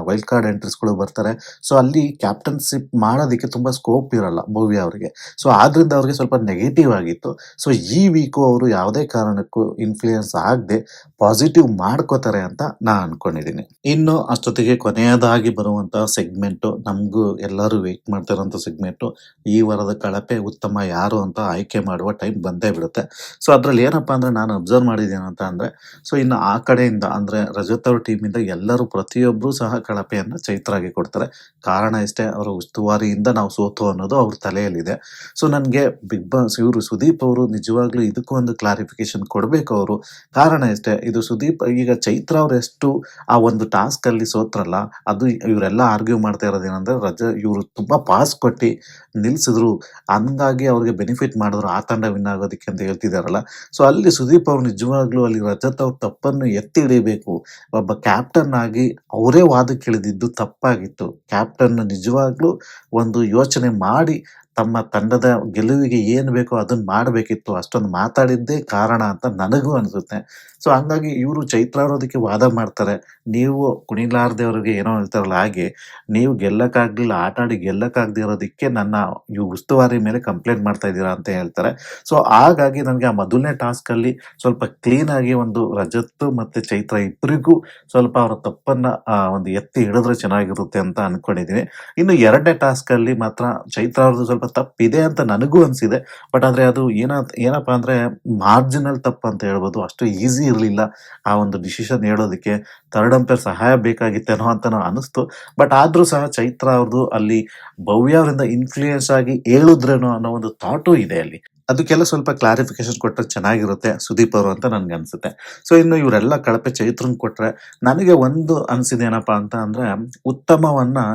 ವೈಲ್ಡ್ ಕಾರ್ಡ್ ಎಂಟ್ರೀಸ್ಗಳು ಬರ್ತಾರೆ. ಸೊ ಅಲ್ಲಿ ಕ್ಯಾಪ್ಟನ್ಶಿಪ್ ಮಾಡೋದಕ್ಕೆ ತುಂಬಾ ಸ್ಕೋಪ್ ಇರಲ್ಲ ಭವ್ಯ ಅವರಿಗೆ. ಸೊ ಆದ್ರಿಂದ ಅವ್ರಿಗೆ ಸ್ವಲ್ಪ ನೆಗೆಟಿವ್ ಆಗಿತ್ತು. ಸೊ ಈ ವೀಕು ಅವರು ಯಾವುದೇ ಕಾರಣಕ್ಕೂ ಇನ್ಫ್ಲೂಯೆನ್ಸ್ ಆಗದೆ ಪಾಸಿಟಿವ್ ಮಾಡ್ಕೋತಾರೆ ಅಂತ ನಾ ಅನ್ಕೊಂಡಿದ್ದೀನಿ ಇನ್ನು ಅಷ್ಟೊತ್ತಿಗೆ ಕೊನೆಯದಾಗಿ ಬರುವಂತ ಸೆಗ್ಮೆಂಟ್ ನಮಗೂ ಎಲ್ಲರೂ ವೇಟ್ ಮಾಡ್ತಾ ಸೆಗ್ಮೆಂಟ್ ಈ ವಾರದ ಕಳಪೆ ಉತ್ತಮ ಯಾರು ಅಂತ ಆಯ್ಕೆ ಮಾಡುವ ಟೈಮ್ ಬಂದೇ ಬಿಡುತ್ತೆ. ಸೊ ಅದರಲ್ಲಿ ಏನಪ್ಪಾ ಅಂದ್ರೆ ನಾನು ಅಬ್ಸರ್ವ್ ಮಾಡಿದ್ದೇನಂತ ಅಂದರೆ ಸೊ ಇನ್ನು ಆ ಕಡೆಯಿಂದ ಅಂದ್ರೆ ರಜತ್ ಅವ್ರ ಟೀಮಿಂದ ಎಲ್ಲರೂ ಪ್ರತಿಯೊಬ್ಬರೂ ಸಹ ಕಳಪೆಯನ್ನ ಚೈತ್ರಾಗಿ ಕೊಡ್ತಾರೆ. ಕಾರಣ ಇಷ್ಟೇ ಅವರ ಉಸ್ತುವಾರಿಯಿಂದ ನಾವು ಸೋತು ಅನ್ನೋದು ಅವ್ರ ತಲೆಯಲ್ಲಿದೆ. ಸೊ ನನಗೆ ಬಿಗ್ ಬಾಸ್ ಇವರು ಸುದೀಪ್ ಅವರು ನಿಜವಾಗ್ಲೂ ಇದಕ್ಕೂ ಒಂದು ಕ್ಲಾರಿಫಿಕೇಶನ್ ಕೊಡಬೇಕು ಅವರು. ಕಾರಣ ಇಷ್ಟೇ ಇದು ಸುದೀಪ್, ಈಗ ಚೈತ್ರ ಅವ್ರು ಎಷ್ಟು ಆ ಒಂದು ಟಾಸ್ಕ್ ಅಲ್ಲಿ ಸೋತ್ರಲ್ಲ, ಅದು ಇವರೆಲ್ಲ ಆರ್ಗ್ಯೂ ಮಾಡ್ತಾ ಇರೋದೇನಂದ್ರೆ ರಜ, ಇವರು ತುಂಬಾ ಪಾಸ್ ಕೊಟ್ಟು ನಿಲ್ಸಿದ್ರು. ಹಂಗಾಗಿ ಅವ್ರಿಗೆ ಬೆನಿಫಿಟ್ ಮಾಡಿದ್ರು, ಆ ತಂಡ ವಿನ್ ಆಗೋದಕ್ಕೆ ಅಂತ ಹೇಳ್ತಿದಾರಲ್ಲ. ಸೊ ಅಲ್ಲಿ ಸುದೀಪ್ ಅವ್ರು ನಿಜವಾಗ್ಲೂ ಅಲ್ಲಿ ರಜತ್ ಅವ್ರ ತಪ್ಪನ್ನು ಎತ್ತಿ ಹಿಡಿಯಬೇಕು ಒಬ್ಬ ಕ್ಯಾಪ್ಟನ್ ಆಗಿ ಅವರೇ ವಾದಕ್ಕೆ ಇಳಿದಿದ್ದು ತಪ್ಪಾಗಿತ್ತು. ಕ್ಯಾಪ್ಟನ್ ನಿಜವಾಗ್ಲೂ ಒಂದು ಯೋಚನೆ ಮಾಡಿ ತಮ್ಮ ತಂಡದ ಗೆಲುವಿಗೆ ಏನು ಬೇಕೋ ಅದನ್ನು ಮಾಡಬೇಕಿತ್ತು. ಅಷ್ಟೊಂದು ಮಾತಾಡಿದ್ದೇ ಕಾರಣ ಅಂತ ನನಗೂ ಅನಿಸುತ್ತೆ. ಸೊ ಹಂಗಾಗಿ ಇವರು ಚೈತ್ರ ಅನ್ನೋದಕ್ಕೆ ವಾದ ಮಾಡ್ತಾರೆ. ನೀವು ಕುಣಿಲಾರ್ದವ್ರಿಗೆ ಏನೋ ಹೇಳ್ತಾರಲ್ಲ ಹಾಗೆ, ನೀವು ಗೆಲ್ಲಕ್ಕಾಗ್ಲಿಲ್ಲ, ಆಟ ಆಡಿ ಗೆಲ್ಲಕ್ಕಾಗದೇ ಇರೋದಕ್ಕೆ ನನ್ನ ಈ ಉಸ್ತುವಾರಿ ಮೇಲೆ ಕಂಪ್ಲೇಂಟ್ ಮಾಡ್ತಾ ಇದ್ದೀರಾ ಅಂತ ಹೇಳ್ತಾರೆ. ಸೊ, ಹಾಗಾಗಿ ನನಗೆ ಆ ಮೊದಲನೇ ಟಾಸ್ಕಲ್ಲಿ ಸ್ವಲ್ಪ ಕ್ಲೀನ್ ಆಗಿ ಒಂದು ರಜತ್ ಮತ್ತು ಚೈತ್ರ ಇಬ್ಬರಿಗೂ ಸ್ವಲ್ಪ ಅವರ ತಪ್ಪನ್ನು ಒಂದು ಎತ್ತಿ ಹಿಡಿದ್ರೆ ಚೆನ್ನಾಗಿರುತ್ತೆ ಅಂತ ಅಂದ್ಕೊಂಡಿದ್ದೀನಿ ಇನ್ನು ಎರಡನೇ ಟಾಸ್ಕಲ್ಲಿ ಮಾತ್ರ ಚೈತ್ರ ಅವ್ರದ್ದು ಸ್ವಲ್ಪ ತಪ್ಪಿದೆ ಅಂತ ನನಗೂ ಅನ್ಸಿದೆ. ಬಟ್ ಆದರೆ ಅದು ಏನ, ಏನಪ್ಪ ಅಂದರೆ ಮಾರ್ಜಿನಲ್ ತಪ್ಪು ಅಂತ ಹೇಳ್ಬೋದು. ಅಷ್ಟು ಈಸಿ ಇರಲಿಲ್ಲ ಆ ಒಂದು ಡಿಸಿಷನ್ ಹೇಳೋದಕ್ಕೆ. ಥರ್ಡ್ ಅಂಪೇರ್ ಸಹಾಯ ಬೇಕಾಗಿತ್ತೇನೋ ಅಂತ ಅನಿಸ್ತು ಬಟ್ ಆದ್ರೂ ಸಹ ಚೈತ್ರ ಅವ್ರದ್ದು ಅಲ್ಲಿ ಭವ್ಯ ಅವರಿಂದ ಇನ್ಫ್ಲೂಯೆನ್ಸ್ ಆಗಿ ಹೇಳಿದ್ರೇನೋ ಅನ್ನೋ ಒಂದು ಥಾಟು ಇದೆ ಅಲ್ಲಿ. ಅದಕ್ಕೆಲ್ಲ ಸ್ವಲ್ಪ ಕ್ಲಾರಿಫಿಕೇಶನ್ ಕೊಟ್ಟರೆ ಚೆನ್ನಾಗಿರುತ್ತೆ ಸುದೀಪ್ ಅವರು ಅಂತ ನನಗೆ ಅನಿಸುತ್ತೆ. ಸೊ ಇನ್ನು ಇವರೆಲ್ಲ ಕಳಪೆ ಚೈತ್ರನ್ ಕೊಟ್ಟರೆ ನನಗೆ ಒಂದು ಅನಿಸಿದೆ ಏನಪ್ಪ ಅಂತ ಅಂದರೆ ಉತ್ತಮವನ್ನು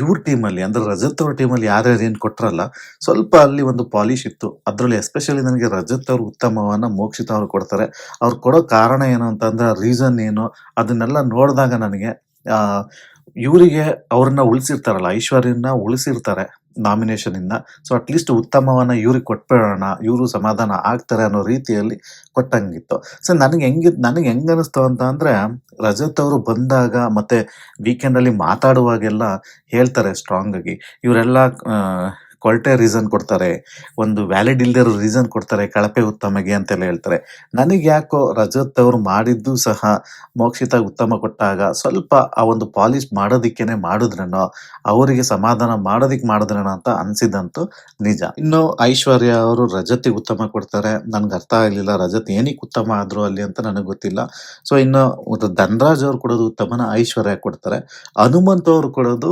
ಇವ್ರ ಟೀಮಲ್ಲಿ ಅಂದರೆ ರಜತ್ ಅವ್ರ ಟೀಮಲ್ಲಿ ಯಾರ್ಯಾರು ಏನು ಕೊಟ್ಟರಲ್ಲ ಸ್ವಲ್ಪ ಅಲ್ಲಿ ಒಂದು ಪಾಲಿಶ್ ಇತ್ತು. ಅದರಲ್ಲಿ ಎಸ್ಪೆಷಲಿ ನನಗೆ ರಜತ್ ಅವರು ಉತ್ತಮವನ್ನು ಮೋಕ್ಷಿತ ಅವ್ರು ಕೊಡ್ತಾರೆ. ಅವ್ರು ಕೊಡೋ ಕಾರಣ ಏನು ಅಂತಂದ್ರೆ ರೀಸನ್ ಏನು ಅದನ್ನೆಲ್ಲ ನೋಡಿದಾಗ ನನಗೆ ಇವರಿಗೆ ಅವ್ರನ್ನ ಉಳಿಸಿರ್ತಾರಲ್ಲ ಐಶ್ವರ್ಯನ ಉಳಿಸಿರ್ತಾರೆ. ನಾಮಿನೇಷನ್ ಇಂದ. ಸೊ ಅಟ್ಲೀಸ್ಟ್ ಉತ್ತಮವನ್ನ ಇವ್ರಿಗೆ ಕೊಟ್ಬಿಡೋಣ, ಇವರು ಸಮಾಧಾನ ಆಗ್ತಾರೆ ಅನ್ನೋ ರೀತಿಯಲ್ಲಿ ಕೊಟ್ಟಂಗಿತ್ತು. ಸೊ ನನಗೆ ಹೆಂಗ್, ನನಗೆ ಹೆಂಗ ಅನಿಸ್ತು ಅಂತ ಅಂದ್ರೆ, ರಜತ್ ಅವರು ಬಂದಾಗ ಮತ್ತೆ ವೀಕೆಂಡ್ ಅಲ್ಲಿ ಮಾತಾಡುವಾಗೆಲ್ಲ ಹೇಳ್ತಾರೆ ಸ್ಟ್ರಾಂಗ್ ಆಗಿ. ಇವರೆಲ್ಲ ಕೊಲ್ಟೆ ರೀಸನ್ ಕೊಡ್ತಾರೆ, ಒಂದು ವ್ಯಾಲಿಡ್ ಇಲ್ದಿರೋ ರೀಸನ್ ಕೊಡ್ತಾರೆ, ಕಳಪೆ ಉತ್ತಮಗೆ ಅಂತೆಲ್ಲ ಹೇಳ್ತಾರೆ. ನನಗೆ ಯಾಕೋ ರಜತ್ ಅವರು ಮಾಡಿದ್ದು ಸಹ ಮೋಕ್ಷಿತ ಉತ್ತಮ ಕೊಟ್ಟಾಗ ಸ್ವಲ್ಪ ಆ ಒಂದು ಪಾಲಿಶ್ ಮಾಡೋದಿಕ್ಕೇನೆ ಮಾಡಿದ್ರೇನೋ, ಅವರಿಗೆ ಸಮಾಧಾನ ಮಾಡೋದಿಕ್ಕೆ ಮಾಡಿದ್ರೇನೋ ಅಂತ ಅನ್ಸಿದಂತೂ ನಿಜ. ಇನ್ನು ಐಶ್ವರ್ಯ ಅವರು ರಜತಿಗೆ ಉತ್ತಮ ಕೊಡ್ತಾರೆ. ನನ್ಗೆ ಅರ್ಥ ಆಗಲಿಲ್ಲ, ರಜತ್ ಏನಕ್ಕೆ ಉತ್ತಮ ಆದ್ರು ಅಲ್ಲಿ ಅಂತ ನನಗೆ ಗೊತ್ತಿಲ್ಲ. ಸೊ ಇನ್ನು ಧನರಾಜ್ ಅವರು ಕೊಡೋದು ಉತ್ತಮನ ಐಶ್ವರ್ಯ ಕೊಡ್ತಾರೆ. ಹನುಮಂತ್ ಅವರು ಕೊಡೋದು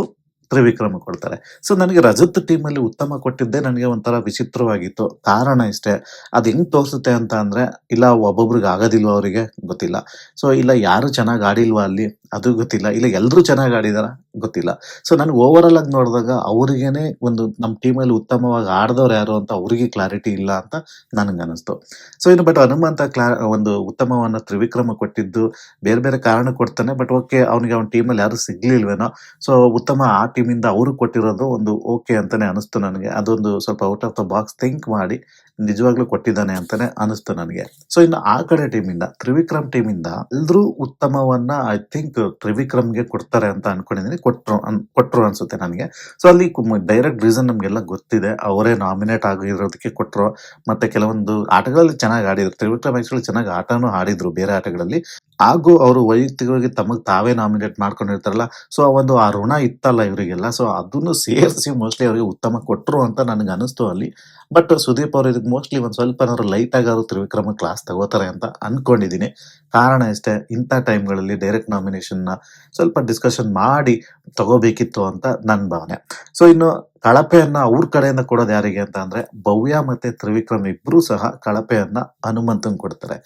ತ್ರಿವಿಕ್ರಮ ಕೊಡ್ತಾರೆ. ಸೊ ನನಗೆ ರಜತ್ ಟೀಮಲ್ಲಿ ಉತ್ತಮ ಕೊಟ್ಟಿದ್ದೆ ನನಗೆ ಒಂಥರ ವಿಚಿತ್ರವಾಗಿತ್ತು. ಕಾರಣ ಇಷ್ಟೇ, ಅದು ಹೆಂಗೆ ತೋರಿಸುತ್ತೆ ಅಂತ ಅಂದರೆ, ಇಲ್ಲ ಒಬ್ಬೊಬ್ರಿಗೆ ಆಗೋದಿಲ್ವ ಅವರಿಗೆ? ಗೊತ್ತಿಲ್ಲ. ಸೊ ಇಲ್ಲ ಯಾರು ಚೆನ್ನಾಗಿ ಆಡಿಲ್ವಾ ಅಲ್ಲಿ? ಅದು ಗೊತ್ತಿಲ್ಲ. ಇಲ್ಲ ಎಲ್ಲರೂ ಚೆನ್ನಾಗಿ ಆಡಿದಾರ? ಗೊತ್ತಿಲ್ಲ. ಸೊ ನನಗೆ ಓವರ್ ಆಲ್ ಆಗಿ ನೋಡಿದಾಗ ಅವ್ರಿಗೇನೆ ಒಂದು ನಮ್ಮ ಟೀಮಲ್ಲಿ ಉತ್ತಮವಾಗಿ ಆಡಿದವ್ರು ಯಾರು ಅಂತ ಅವ್ರಿಗೆ ಕ್ಲಾರಿಟಿ ಇಲ್ಲ ಅಂತ ನನಗೆ ಅನಿಸ್ತು. ಸೊ ಇನ್ನು ಬಟ್ ಹನುಮಂತ ಕ್ಲಾ, ಒಂದು ಉತ್ತಮವನ್ನ ತ್ರಿವಿಕ್ರಮ ಕೊಟ್ಟಿದ್ದು ಬೇರೆ ಬೇರೆ ಕಾರಣ ಕೊಡ್ತಾನೆ ಬಟ್ ಓಕೆ ಅವನಿಗೆ ಅವನ ಟೀಮಲ್ಲಿ ಯಾರು ಸಿಗ್ಲಿಲ್ವೇನೋ? ಸೊ ಉತ್ತಮ ಆ ಟೀಮಿಂದ ಅವರು ಕೊಟ್ಟಿರೋದು ಒಂದು ಓಕೆ ಅಂತಾನೆ ಅನಿಸ್ತು ನನಗೆ. ಅದೊಂದು ಸ್ವಲ್ಪ out of the box think ಮಾಡಿ ನಿಜವಾಗ್ಲೂ ಕೊಟ್ಟಿದ್ದಾನೆ ಅಂತಾನೆ ಅನಿಸ್ತು ನನಗೆ. ಸೊ ಇನ್ನು ಆ ಕಡೆ ಟೀಮಿಂದ ತ್ರಿವಿಕ್ರಮ್ ಟೀಮಿಂದ ಎಲ್ಲರೂ ಉತ್ತಮವನ್ನ ಐ ಥಿಂಕ್ ತ್ರಿವಿಕ್ರಮ್ಗೆ ಕೊಡ್ತಾರೆ ಅಂತ ಅನ್ಕೊಂಡಿದ್ದೀನಿ ಕೊಟ್ರು ಕೊಟ್ರು ಅನ್ಸುತ್ತೆ ನನಗೆ. ಸೊ ಅಲ್ಲಿ ಡೈರೆಕ್ಟ್ ರೀಸನ್ ನಮಗೆಲ್ಲ ಗೊತ್ತಿದೆ. ಅವರೇ ನಾಮಿನೇಟ್ ಆಗಿರೋದಕ್ಕೆ ಕೊಟ್ರು. ಮತ್ತೆ ಕೆಲವೊಂದು ಆಟಗಳಲ್ಲಿ ಚೆನ್ನಾಗಿ ಆಡಿದ್ರು. ತ್ರಿವಿಕ್ರಮ್ ಆಕ್ಚುಲಿ ಚೆನ್ನಾಗಿ ಆಟನೂ ಆಡಿದ್ರು ಬೇರೆ ಆಟಗಳಲ್ಲಿ. ಹಾಗೂ ಅವರು ವೈಯಕ್ತಿಕವಾಗಿ ತಮಗೆ ತಾವೇ ನಾಮಿನೇಟ್ ಮಾಡ್ಕೊಂಡಿರ್ತಾರಲ್ಲ ಸೊ ಆ ಒಂದು ಆ ಋಣ ಇತ್ತಲ್ಲ ಇವರಿಗೆಲ್ಲ ಸೊ ಅದನ್ನು ಸೇರಿಸಿ ಮೋಸ್ಟ್ಲಿ ಅವರಿಗೆ ಉತ್ತಮ ಕೊಟ್ಟರು ಅಂತ ನನಗೆ ಅನಿಸ್ತು ಅಲ್ಲಿ. ಬಟ್ ಸುದೀಪ್ ಅವರು ಇದಕ್ಕೆ ಮೋಸ್ಟ್ಲಿ ಒಂದು ಸ್ವಲ್ಪ ಏನಾದ್ರು ಲೈಟ್ ಆಗಾದ್ರು ತ್ರಿವಿಕ್ರಮ ಕ್ಲಾಸ್ ತಗೋತಾರೆ ಅಂತ ಅನ್ಕೊಂಡಿದ್ದೀನಿ ಕಾರಣ ಇಷ್ಟೇ, ಇಂಥ ಟೈಮ್ಗಳಲ್ಲಿ ಡೈರೆಕ್ಟ್ ನಾಮಿನೇಷನ್ನ ಸ್ವಲ್ಪ ಡಿಸ್ಕಷನ್ ಮಾಡಿ ತಗೋಬೇಕಿತ್ತು ಅಂತ ನನ್ನ ಭಾವನೆ. ಸೊ ಇನ್ನು ಕಳಪೆಯನ್ನ ಅವ್ರ ಕಡೆಯಿಂದ ಕೊಡೋದು ಯಾರಿಗೆ ಅಂತ ಅಂದ್ರೆ ಭವ್ಯ ಮತ್ತೆ ತ್ರಿವಿಕ್ರಮ್ ಇಬ್ರು ಸಹ ಕಳಪೆಯನ್ನ ಹನುಮಂತನ್ ಕೊಡ್ತಾರೆ.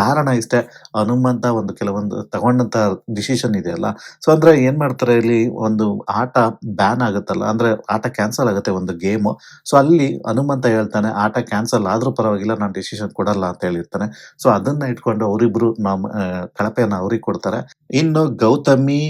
ಕಾರಣ ಇಷ್ಟೇ, ಹನುಮಂತ ಒಂದು ಕೆಲವೊಂದು ತಗೊಂಡಂತ ಡಿಸಿಷನ್ ಇದೆಯಲ್ಲ. ಸೊ ಅಂದ್ರೆ ಏನ್ ಮಾಡ್ತಾರೆ ಇಲ್ಲಿ ಒಂದು ಆಟ ಬ್ಯಾನ್ ಆಗುತ್ತಲ್ಲ, ಅಂದ್ರೆ ಆಟ ಕ್ಯಾನ್ಸಲ್ ಆಗುತ್ತೆ ಒಂದು ಗೇಮ್ ಸೊ ಅಲ್ಲಿ ಹನುಮಂತ ಹೇಳ್ತಾನೆ, ಆಟ ಕ್ಯಾನ್ಸಲ್ ಆದ್ರೂ ಪರವಾಗಿಲ್ಲ, ನಾನು ಡಿಸಿಷನ್ ಕೊಡಲ್ಲ ಅಂತ ಹೇಳಿರ್ತಾನೆ. ಸೊ ಅದನ್ನ ಇಟ್ಕೊಂಡು ಅವರಿಬ್ರು ನಮ್ಮ ಕಳಪೆಯನ್ನ ಅವ್ರಿಗೆ ಕೊಡ್ತಾರೆ. ಇನ್ನು ಗೌತಮಿ,